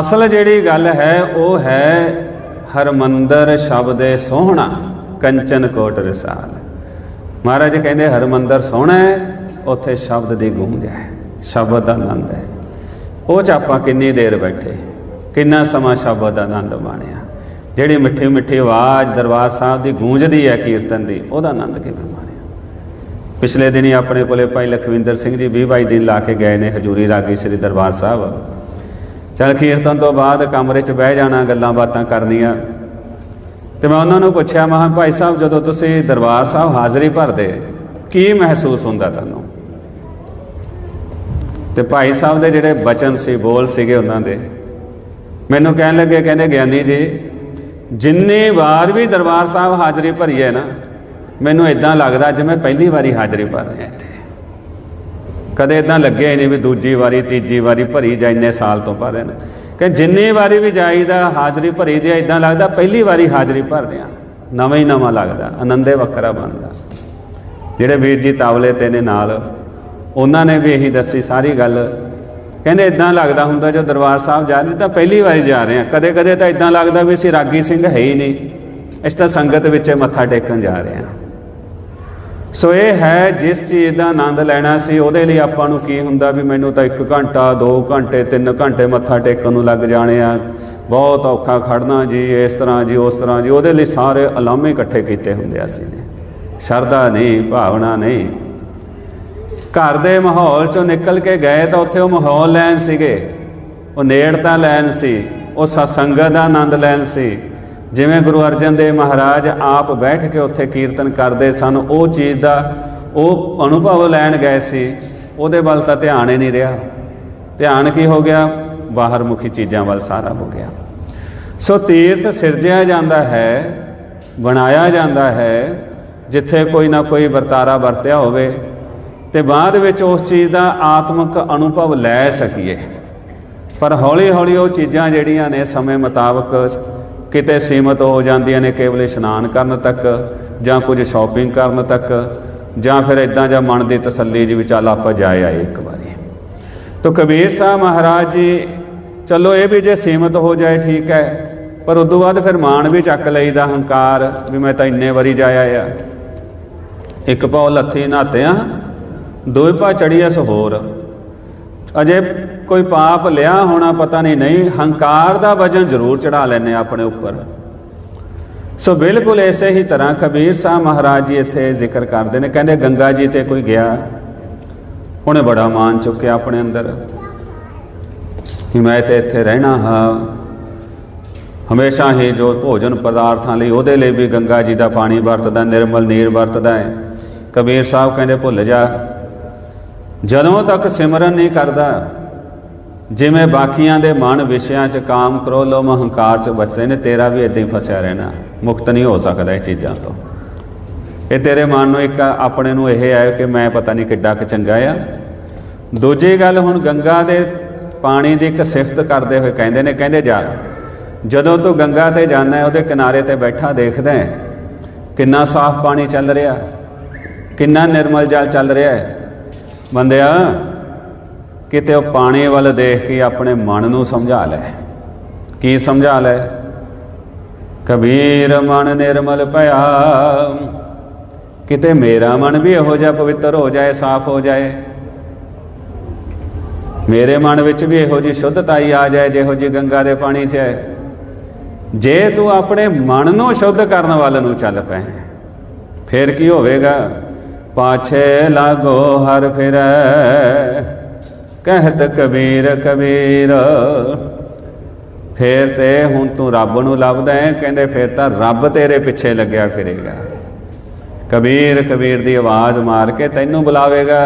ਅਸਲ ਜਿਹੜੀ ਗੱਲ ਹੈ, ਉਹ ਹੈ ਹਰਮੰਦਰ ਸ਼ਬਦੇ ਸੋਹਣਾ, ਕੰਚਨ ਕੋਟ ਰਸਾਲ। ਮਹਾਰਾਜ ਕਹਿੰਦੇ, ਹਰਮੰਦਰ ਸੋਹਣਾ ਹੈ, ਉੱਥੇ ਸ਼ਬਦ ਦੀ ਗੂੰਜ ਹੈ, ਸ਼ਬਦ ਦਾ ਆਨੰਦ ਹੈ। ਉਹ ਚ ਆਪਾਂ ਕਿੰਨੀ ਦੇਰ ਬੈਠੇ, ਕਿੰਨਾ ਸਮਾਂ ਸ਼ਬਦ ਦਾ ਆਨੰਦ ਮਾਣਿਆ। ਜਿਹੜੀ ਮਿੱਠੀ ਮਿੱਠੀ ਆਵਾਜ਼ ਦਰਬਾਰ ਸਾਹਿਬ ਦੀ ਗੂੰਜਦੀ ਹੈ ਕੀਰਤਨ ਦੀ, ਉਹਦਾ ਆਨੰਦ ਕਿਵੇਂ ਮਾਣਿਆ? ਪਿਛਲੇ ਦਿਨੀ ਆਪਣੇ ਕੋਲੇ ਭਾਈ ਲਖਵਿੰਦਰ ਸਿੰਘ ਜੀ 20 22 ਦਿਨ ਲਾ ਕੇ ਗਏ ਨੇ ਹਜੂਰੀ ਰਾਗੀ ਸ੍ਰੀ ਦਰਬਾਰ ਸਾਹਿਬ। ਚਲ ਕੀਰਤਨ ਤੋਂ ਬਾਅਦ ਕਮਰੇ 'ਚ ਬਹਿ ਜਾਣਾ, ਗੱਲਾਂ ਬਾਤਾਂ ਕਰਨੀਆਂ। ਤੇ ਮੈਂ ਉਹਨਾਂ ਨੂੰ ਪੁੱਛਿਆ ਮਹਾਂ ਭਾਈ ਸਾਹਿਬ, ਜਦੋਂ ਤੁਸੀਂ ਦਰਬਾਰ ਸਾਹਿਬ ਹਾਜ਼ਰੀ ਭਰਦੇ, ਕੀ ਮਹਿਸੂਸ ਹੁੰਦਾ ਤੁਹਾਨੂੰ? ਤੇ ਭਾਈ ਸਾਹਿਬ ਦੇ ਜਿਹੜੇ ਬਚਨ ਸੀ, ਬੋਲ ਸੀਗੇ ਉਹਨਾਂ ਦੇ। ਮੈਨੂੰ ਕਹਿਣ ਲੱਗੇ, ਕਹਿੰਦੇ, ਗਿਆਨੀ ਜੀ ਜਿੰਨੇ ਵਾਰ ਵੀ ਦਰਬਾਰ ਸਾਹਿਬ ਹਾਜ਼ਰੀ ਭਰੀ ਹੈ ਨਾ, ਮੈਨੂੰ ਇਦਾਂ ਲੱਗਦਾ ਜਿਵੇਂ ਪਹਿਲੀ ਵਾਰੀ ਹਾਜ਼ਰੀ ਭਰ ਰਿਹਾ ਇੱਥੇ। ਕਦੇ ਇਦਾਂ ਲੱਗਿਆ ਹੀ ਨਹੀਂ ਵੀ ਦੂਜੀ ਵਾਰੀ, ਤੀਜੀ ਵਾਰੀ ਭਰੀ ਜਾਂ ਇੰਨੇ ਸਾਲ ਤੋਂ ਭਰ ਰਹੇ ਨੇ। ਕਿ ਜਿੰਨੀ ਵਾਰੀ ਵੀ ਜਾਈਦਾ ਹਾਜ਼ਰੀ ਭਰੀ ਦੀ ਇਦਾਂ ਲੱਗਦਾ ਪਹਿਲੀ ਵਾਰੀ ਹਾਜ਼ਰੀ ਭਰ ਰਿਹਾ ਨਵਾਂ ਹੀ ਨਵਾਂ ਲੱਗਦਾ, ਆਨੰਦੇ ਵੱਖਰਾ ਬਣਦਾ। ਜਿਹੜੇ ਵੀਰ ਜੀ ਤਾਵਲੇ ਤੇ ਨੇ ਨਾਲ, ਉਹਨਾਂ ਨੇ ਵੀ ਇਹੀ ਦੱਸੀ, ਸਾਰੀ ਗੱਲ ਕਹਿੰਦੇ ਇਦਾਂ ਲੱਗਦਾ ਹੁੰਦਾ ਜੋ ਦਰਬਾਰ ਸਾਹਿਬ ਜਾ ਰਹੇ ਤਾਂ ਪਹਿਲੀ ਵਾਰੀ ਜਾ ਰਹੇ ਆ। ਕਦੇ ਕਦੇ ਤਾਂ ਇਦਾਂ ਲੱਗਦਾ ਵੀ ਅਸੀਂ ਰਾਗੀ ਸਿੰਘ ਹੈ ਹੀ ਨਹੀਂ। ਇਸ ਤਾਂ ਸੰਗਤ ਵਿੱਚ ਮੱਥਾ ਟੇਕਣ ਜਾ ਰਹੇ ਆ। ਸੋ ਇਹ ਹੈ ਜਿਸ ਚੀਜ਼ ਦਾ ਆਨੰਦ ਲੈਣਾ ਸੀ, ਉਹਦੇ ਲਈ ਆਪਾਂ ਨੂੰ ਕੀ ਹੁੰਦਾ ਵੀ ਮੈਨੂੰ ਤਾਂ 1 ਘੰਟਾ 2 ਘੰਟੇ 3 ਘੰਟੇ ਮੱਥਾ ਟੇਕਣ ਨੂੰ ਲੱਗ ਜਾਣੇ ਆ। ਬਹੁਤ ਔਖਾ ਖੜਨਾ ਜੀ, ਇਸ ਤਰ੍ਹਾਂ ਜੀ, ਉਸ ਤਰ੍ਹਾਂ ਜੀ, ਉਹਦੇ ਲਈ ਸਾਰੇ ਅਲਾਮੇ ਇਕੱਠੇ ਕੀਤੇ ਹੁੰਦੇ ਆ ਸੀ ਸ਼ਰਧਾ ਨਹੀਂ, ਭਾਵਨਾ ਨਹੀਂ। ਘਰ ਦੇ ਮਾਹੌਲ ਚੋਂ ਨਿਕਲ ਕੇ ਗਏ ਤਾਂ ਉੱਥੇ ਉਹ ਮਾਹੌਲ ਲੈਣ ਸੀਗੇ। ਉਹ ਨੇੜਤਾ ਲੈਣ ਸੀ, ਉਹ ਸਤਸੰਗਤ ਦਾ ਆਨੰਦ ਲੈਣ ਸੀ। ਜਿਵੇਂ ਗੁਰੂ ਅਰਜਨ ਦੇਵ ਮਹਾਰਾਜ ਆਪ ਬੈਠ ਕੇ ਉੱਥੇ ਕੀਰਤਨ ਕਰਦੇ ਸਨ, ਉਹ ਚੀਜ਼ ਦਾ ਉਹ ਅਨੁਭਵ ਲੈਣ ਗਏ ਸੀ, ਉਹਦੇ ਵੱਲ ਤਾਂ ਧਿਆਨ ਹੀ ਨਹੀਂ ਰਿਹਾ। ਧਿਆਨ ਕੀ ਹੋ ਗਿਆ? ਬਾਹਰ ਮੁਖੀ ਚੀਜ਼ਾਂ ਵੱਲ ਸਾਰਾ ਹੋ ਗਿਆ। ਸੋ ਤੀਰਥ ਸਿਰਜਿਆ ਜਾਂਦਾ ਹੈ, ਬਣਾਇਆ ਜਾਂਦਾ ਹੈ, ਜਿੱਥੇ ਕੋਈ ਨਾ ਕੋਈ ਵਰਤਾਰਾ ਵਰਤਿਆ ਹੋਵੇ। ਤੇ ਬਾਅਦ ਵਿੱਚ ਉਸ ਚੀਜ਼ ਦਾ ਆਤਮਿਕ ਅਨੁਭਵ ਲੈ ਸਕੀਏ। ਪਰ ਹੌਲੀ ਹੌਲੀ ਉਹ ਚੀਜ਼ਾਂ ਜਿਹੜੀਆਂ ਨੇ ਸਮੇਂ ਮੁਤਾਬਕ ਕਿਤੇ ਸੀਮਤ ਹੋ ਜਾਂਦੀਆਂ ਨੇ, ਕੇਵਲ ਇਸ਼ਨਾਨ ਕਰਨ ਤੱਕ ਜਾਂ ਕੁਝ ਸ਼ਾਪਿੰਗ ਕਰਨ ਤੱਕ ਜਾਂ ਫਿਰ ਇਦਾਂ ਜਾਂ ਮਨ ਦੀ ਤਸੱਲੀ ਜੀ ਵੀ ਚੱਲ ਆਪਾਂ ਜਾਏ ਆਏ ਇੱਕ ਵਾਰੀ। ਤੋ ਕਬੀਰ ਸਾਹਿਬ ਮਹਾਰਾਜ ਜੀ, ਚਲੋ ਇਹ ਵੀ ਜੇ ਸੀਮਤ ਹੋ ਜਾਏ ਠੀਕ ਹੈ, ਪਰ ਉਦੋਂ ਬਾਅਦ ਫਿਰ ਮਾਣ ਵੀ ਚੱਕ ਲਈਦਾ ਹੰਕਾਰ ਵੀ ਮੈਂ ਤਾਂ ਇੰਨੇ ਵਾਰੀ ਜਾਇਆ ਆ। ਇੱਕ ਪਾਉ ਲੱਥੀ ਨਹਾਤਿਆਂ ਦੋਏ ਪਾ ਚੜੀ ਅਸ ਹੋਰ। ਅਜੇ ਕੋਈ ਪਾਪ ਲਿਆ ਹੋਣਾ ਪਤਾ ਨਹੀਂ ਨਹੀਂ, ਹੰਕਾਰ ਦਾ ਵਜਨ ਜ਼ਰੂਰ ਚੜਾ ਲੈਨੇ ਆਪਣੇ ਉੱਪਰ। ਸੋ ਬਿਲਕੁਲ ਐਸੇ ਹੀ ਤਰ੍ਹਾਂ ਕਬੀਰ ਸਾਹਿਬ ਮਹਾਰਾਜ ਜੀ ਇੱਥੇ ਜ਼ਿਕਰ ਕਰਦੇ ਨੇ, ਕਹਿੰਦੇ ਗੰਗਾ ਜੀ ਤੇ ਕੋਈ ਗਿਆ। ਉਹਨੇ ਬੜਾ ਮਾਨ ਚੁੱਕਿਆ ਆਪਣੇ ਅੰਦਰ। ਕਿ ਮੈਂ ਤੇ ਇੱਥੇ ਰਹਿਣਾ ਹਾਂ। ਹਮੇਸ਼ਾ ਹੀ ਜੋ ਭੋਜਨ ਪਦਾਰਥਾਂ ਲਈ ਉਹਦੇ ਲਈ ਵੀ ਗੰਗਾ ਜੀ ਦਾ ਪਾਣੀ ਵਰਤਦਾ, ਨਿਰਮਲ ਨੀਰ ਵਰਤਦਾ ਹੈ। ਕਬੀਰ ਸਾਹਿਬ ਕਹਿੰਦੇ ਭੁੱਲ ਜਾ। ਜਦੋਂ ਤੱਕ ਸਿਮਰਨ ਨਹੀਂ ਕਰਦਾ। ਜਿਵੇਂ ਬਾਕੀਆਂ ਦੇ ਮਨ ਵਿਸ਼ਿਆਂ 'ਚ ਕਾਮ ਕਰੋ, ਲੋਭ ਮਹੰਕਾਰ 'ਚ ਬਚਦੇ ਨੇ, ਤੇਰਾ ਵੀ ਇਦਾਂ ਹੀ ਫਸਿਆ ਰਹਿਣਾ। ਮੁਕਤ ਨਹੀਂ ਹੋ ਸਕਦਾ ਇਹ ਚੀਜ਼ਾਂ ਤੋਂ। ਇਹ ਤੇਰੇ ਮਨ ਨੂੰ ਇੱਕ ਆਪਣੇ ਨੂੰ ਇਹ ਆਇਆ ਕਿ ਮੈਂ ਪਤਾ ਨਹੀਂ ਕਿੱਡਾ ਕੁ ਚੰਗਾ ਆ। ਦੂਜੀ ਗੱਲ, ਹੁਣ ਗੰਗਾ ਦੇ ਪਾਣੀ ਦੀ ਇੱਕ ਸਿਫਤ ਕਰਦੇ ਹੋਏ ਕਹਿੰਦੇ ਨੇ, ਕਹਿੰਦੇ ਜਾ, ਜਦੋਂ ਤੂੰ ਗੰਗਾ ਤੇ ਜਾਂਦਾ ਹੈ, ਉਹਦੇ ਕਿਨਾਰੇ ਤੇ ਬੈਠਾ ਦੇਖਦਾ ਹੈ, ਕਿੰਨਾ ਸਾਫ਼ ਪਾਣੀ ਚੱਲ ਰਿਹਾ, ਕਿੰਨਾ ਨਿਰਮਲ ਜਲ ਚੱਲ ਰਿਹਾ ਹੈ। ਬੰਦਿਆ, ਕਿਤੇ ਉਹ ਪਾਣੀ ਵੱਲ ਦੇਖ ਕੇ ਆਪਣੇ ਮਨ ਨੂੰ ਸਮਝਾ ਲੈ। ਕੀ ਸਮਝਾ ਲੈ? ਕਬੀਰ ਮਨ ਨਿਰਮਲ ਭਇਆ। ਕਿਤੇ ਮੇਰਾ ਮਨ ਵੀ ਇਹੋ ਜਿਹਾ ਪਵਿੱਤਰ ਹੋ ਜਾਏ, ਸਾਫ਼ ਹੋ ਜਾਏ। ਮੇਰੇ ਮਨ ਵਿੱਚ ਵੀ ਇਹੋ ਜਿਹੀ ਸ਼ੁੱਧਤਾਈ ਆ ਜਾਏ, ਜਿਹੋ ਜਿਹੀ ਗੰਗਾ ਦੇ ਪਾਣੀ 'ਚ ਹੈ। ਜੇ ਤੂੰ ਆਪਣੇ ਮਨ ਨੂੰ ਸ਼ੁੱਧ ਕਰਨ ਵੱਲ ਨੂੰ ਚੱਲ ਪਏ, ਫਿਰ ਕੀ ਹੋਵੇਗਾ? ਪਾਛੇ ਲਾਗੋ ਹਰ ਫਿਰੈ। ਕਹਿਤ ਕਬੀਰ ਕਬੀਰ, ਫੇਰ ਤੇ ਹੁਣ ਤੂੰ ਰੱਬ ਨੂੰ ਲੱਭਦਾ ਹੈ। ਕਹਿੰਦੇ ਫਿਰ ਤਾਂ ਰੱਬ ਤੇਰੇ ਪਿੱਛੇ ਲੱਗਿਆ ਫਿਰੇਗਾ। ਕਬੀਰ ਕਬੀਰ ਦੀ ਆਵਾਜ਼ ਮਾਰ ਕੇ ਤੈਨੂੰ ਬੁਲਾਵੇਗਾ।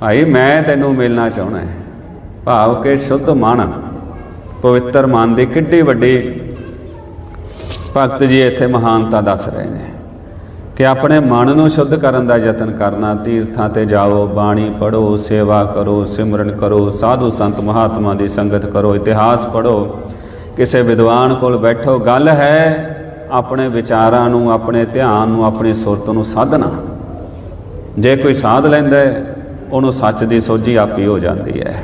ਭਾਈ, ਮੈਂ ਤੈਨੂੰ ਮਿਲਣਾ ਚਾਹਣਾ ਹੈ। ਭਾਵ ਕਿ ਸ਼ੁੱਧ ਮਨ, ਪਵਿੱਤਰ ਮਨ ਦੀ ਕਿੱਡੀ ਵੱਡੀ ਭਗਤ ਜੀ ਇੱਥੇ ਮਹਾਨਤਾ ਦੱਸ ਰਹੇ ਨੇ। ਕਿ ਆਪਣੇ ਮਨ ਨੂੰ ਸ਼ੁੱਧ ਕਰਨ ਦਾ ਯਤਨ ਕਰਨਾ, ਤੀਰਥਾਂ ਤੇ ਜਾਓ, ਬਾਣੀ ਪੜੋ ਸੇਵਾ ਕਰੋ, ਸਿਮਰਨ ਕਰੋ, ਸਾਧੂ ਸੰਤ ਮਹਾਤਮਾ ਦੀ ਸੰਗਤ ਕਰੋ, ਇਤਿਹਾਸ ਪੜੋ ਕਿਸੇ ਵਿਦਵਾਨ ਕੋਲ ਬੈਠੋ, ਗੱਲ ਹੈ ਆਪਣੇ ਵਿਚਾਰਾਂ ਨੂੰ, ਆਪਣੇ ਧਿਆਨ ਨੂੰ, ਆਪਣੀ ਸੁਰਤ ਨੂੰ ਸਾਧਨਾ ਜੇ ਕੋਈ ਸਾਧ ਲੈਂਦਾ ਉਹਨੂੰ ਸੱਚ ਦੀ ਸੋਝੀ ਆਪੀ ਹੋ ਜਾਂਦੀ ਹੈ।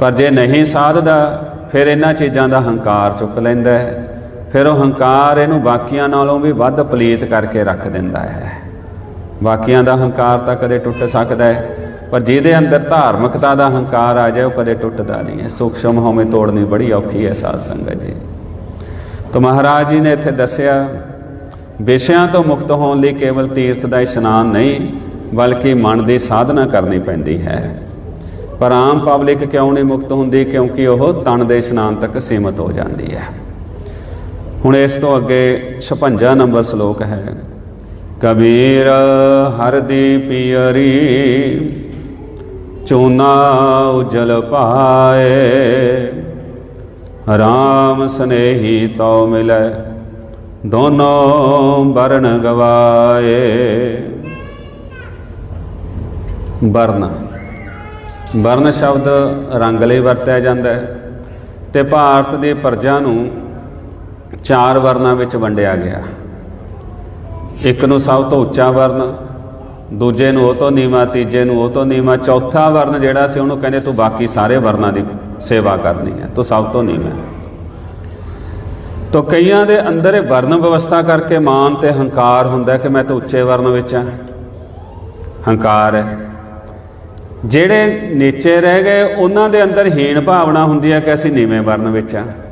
ਪਰ ਜੇ ਨਹੀਂ ਸਾਧਦਾ, ਫਿਰ ਇਹਨਾਂ ਚੀਜ਼ਾਂ ਦਾ ਹੰਕਾਰ ਚੁੱਕ ਲੈਂਦਾ ਹੈ। ਫਿਰ ਉਹ ਹੰਕਾਰ ਇਹਨੂੰ ਬਾਕੀਆਂ ਨਾਲੋਂ ਵੀ ਵੱਧ ਪਲੀਤ ਕਰਕੇ ਰੱਖ ਦਿੰਦਾ ਹੈ। ਬਾਕੀਆਂ ਦਾ ਹੰਕਾਰ ਤਾਂ ਕਦੇ ਟੁੱਟ ਸਕਦਾ ਹੈ, ਪਰ ਜਿਹਦੇ ਅੰਦਰ ਧਾਰਮਿਕਤਾ ਦਾ ਹੰਕਾਰ ਆ ਜਾਏ, ਉਹ ਕਦੇ ਟੁੱਟਦਾ ਨਹੀਂ ਹੈ। ਸੂਖਸ਼ਮ ਹਉਮੈ ਤੋੜਨੀ ਬੜੀ ਔਖੀ ਹੈ ਸਾਧ ਸੰਗਤ ਜੀ। ਤਾਂ ਮਹਾਰਾਜ ਜੀ ਨੇ ਇੱਥੇ ਦੱਸਿਆ, ਵਿਸ਼ਿਆਂ ਤੋਂ ਮੁਕਤ ਹੋਣ ਲਈ ਕੇਵਲ ਤੀਰਥ ਦਾ ਇਸ਼ਨਾਨ ਨਹੀਂ, ਬਲਕਿ ਮਨ ਦੀ ਸਾਧਨਾ ਕਰਨੀ ਪੈਂਦੀ ਹੈ। ਪਰ ਆਮ ਪਬਲਿਕ ਕਿਉਂ ਨਹੀਂ ਮੁਕਤ ਹੁੰਦੀ? ਕਿਉਂਕਿ ਉਹ ਤਨ ਦੇ ਇਸ਼ਨਾਨ ਤੱਕ ਸੀਮਤ ਹੋ ਜਾਂਦੀ ਹੈ। ਹੁਣ ਇਸ ਤੋਂ ਅੱਗੇ 56 ਨੰਬਰ ਸ਼ਲੋਕ ਹੈ, ਕਬੀਰ ਹਰ ਦੀ ਪਿਯਰੀ ਚੂਨਾ ਉਜਲ ਪਾਏ, ਰਾਮ ਸਨੇਹੀ ਤਉ ਮਿਲੈ, ਦੋਨੋਂ ਬਰਨ ਗਵਾਏ। ਵਰਨ ਵਰਨ ਸ਼ਬਦ ਰੰਗ ਲਈ ਵਰਤਿਆ ਜਾਂਦਾ ਹੈ ਤੇ ਭਾਰਤ ਦੀ ਪ੍ਰਜਾ ਨੂੰ ਚਾਰ ਵਰਨਾਂ ਵਿੱਚ ਵੰਡਿਆ ਗਿਆ। ਇੱਕ ਨੂੰ ਸਭ ਤੋਂ ਉੱਚਾ ਵਰਨ, ਦੂਜੇ ਨੂੰ ਉਹ ਤੋਂ ਨੀਵਾਂ, ਤੀਜੇ ਨੂੰ ਉਹ ਤੋਂ ਨੀਵਾਂ, ਚੌਥਾ ਵਰਨ ਜਿਹੜਾ ਸੀ ਉਹਨੂੰ ਕਹਿੰਦੇ ਤੂੰ ਬਾਕੀ ਸਾਰੇ ਵਰਨਾਂ ਦੀ ਸੇਵਾ ਕਰਨੀ ਹੈ, ਤੂੰ ਸਭ ਤੋਂ ਨੀਵਾਂ। ਤੋ ਕਈਆਂ ਦੇ ਅੰਦਰ ਇਹ ਵਰਨ ਵਿਵਸਥਾ ਕਰਕੇ ਮਾਨ ਤੇ ਹੰਕਾਰ ਹੁੰਦਾ ਕਿ ਮੈਂ ਤਾਂ ਉੱਚੇ ਵਰਨ ਵਿੱਚ ਹਾਂ। ਹੰਕਾਰ ਹੈ। ਜਿਹੜੇ ਨੀਚੇ ਰਹਿ ਗਏ, ਉਹਨਾਂ ਦੇ ਅੰਦਰ ਹੀਣ ਭਾਵਨਾ ਹੁੰਦੀ ਹੈ ਕਿ ਅਸੀਂ ਨੀਵੇਂ ਵਰਨ ਵਿੱਚ ਹਾਂ।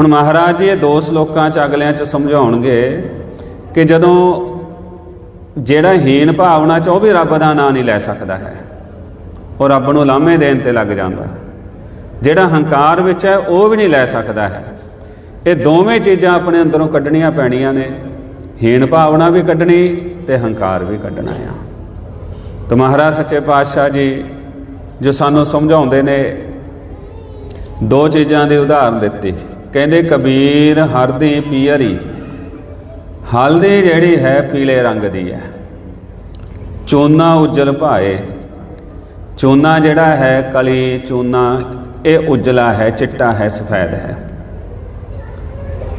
ਹੁਣ ਮਹਾਰਾਜ ਜੀ ਇਹ ਦੋ ਸ਼ਲੋਕਾਂ ਚ ਅਗਲਿਆਂ ਚ ਸਮਝਾਉਣਗੇ ਕਿ ਜਦੋਂ ਜਿਹੜਾ ਹੀਣ ਭਾਵਨਾ ਚ ਉਹ ਵੀ ਰੱਬ ਦਾ ਨਾਮ ਨਹੀਂ ਲੈ ਸਕਦਾ ਹੈ, ਉਹ ਰੱਬ ਨੂੰ ਲਾਮੇ ਦੇਣ ਤੇ ਲੱਗ ਜਾਂਦਾ ਜਿਹੜਾ ਹੰਕਾਰ ਵਿੱਚ ਹੈ, ਉਹ ਵੀ ਨਹੀਂ ਲੈ ਸਕਦਾ ਹੈ। ਇਹ ਦੋਵੇਂ ਚੀਜ਼ਾਂ ਆਪਣੇ ਅੰਦਰੋਂ ਕੱਢਣੀਆਂ ਪੈਣੀਆਂ ਨੇ। ਹੀਣ ਭਾਵਨਾ ਵੀ ਕੱਢਣੀ ਤੇ ਹੰਕਾਰ ਵੀ ਕੱਢਣਾ ਆ। ਤਾਂ ਮਹਾਰਾਜ ਸੱਚੇ ਪਾਤਸ਼ਾਹ ਜੀ, ਜੋ ਸਾਨੂੰ ਸਮਝਾਉਂਦੇ ਨੇ, ਦੋ ਚੀਜ਼ਾਂ ਦੇ ਉਦਾਹਰਨ ਦਿੱਤੀ। ਕਹਿੰਦੇ, ਕਬੀਰ ਹਰਦੀ ਪੀਅਰੀ ਹਲਦੀ ਜਿਹੜੀ ਹੈ ਪੀਲੇ ਰੰਗ ਦੀ ਹੈ। ਚੂਨਾ ਉਜਲ ਭਾਏ, ਚੂਨਾ ਜਿਹੜਾ ਹੈ ਕਲੀ ਚੂਨਾ, ਇਹ ਉਜਲਾ ਹੈ, ਚਿੱਟਾ ਹੈ, ਸਫੈਦ ਹੈ।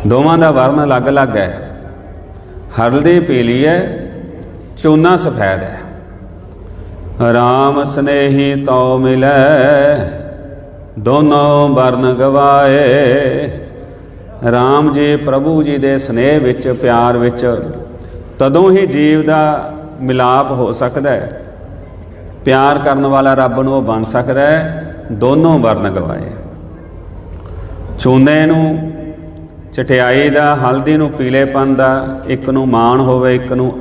ਦੋਵਾਂ ਦਾ ਵਰਨ ਅਲੱਗ-ਅਲੱਗ ਹੈ। ਹਲਦੀ ਪੀਲੀ ਹੈ, ਚੂਨਾ ਸਫੈਦ ਹੈ। ਰਾਮ ਸਨੇਹੀ ਤਉ ਮਿਲੈ, ਦੋਨੋਂ ਵਰਨ ਗਵਾਏ। ਰਾਮ ਜੀ, ਪ੍ਰਭੂ ਜੀ ਦੇ ਸਨੇਹ ਵਿੱਚ, ਪਿਆਰ ਵਿੱਚ ਤਦੋਂ ਹੀ ਜੀਵ ਦਾ ਮਿਲਾਪ ਹੋ ਸਕਦਾ ਹੈ। ਪਿਆਰ ਕਰਨ ਵਾਲਾ ਰੱਬ ਨੂੰ ਉਹ ਬਣ ਸਕਦਾ ਹੈ, ਦੋਨੋਂ ਵਰਨ ਗਵਾਏ। ਚੂਨੇ ਨੂੰ, ਚਟਿਆਈ ਦਾ, ਹਲਦੀ ਨੂੰ, ਪੀਲੇਪਨ ਦਾ, ਇੱਕ ਨੂੰ ਮਾਣ ਹੋਵੇ, ਇੱਕ ਨੂੰ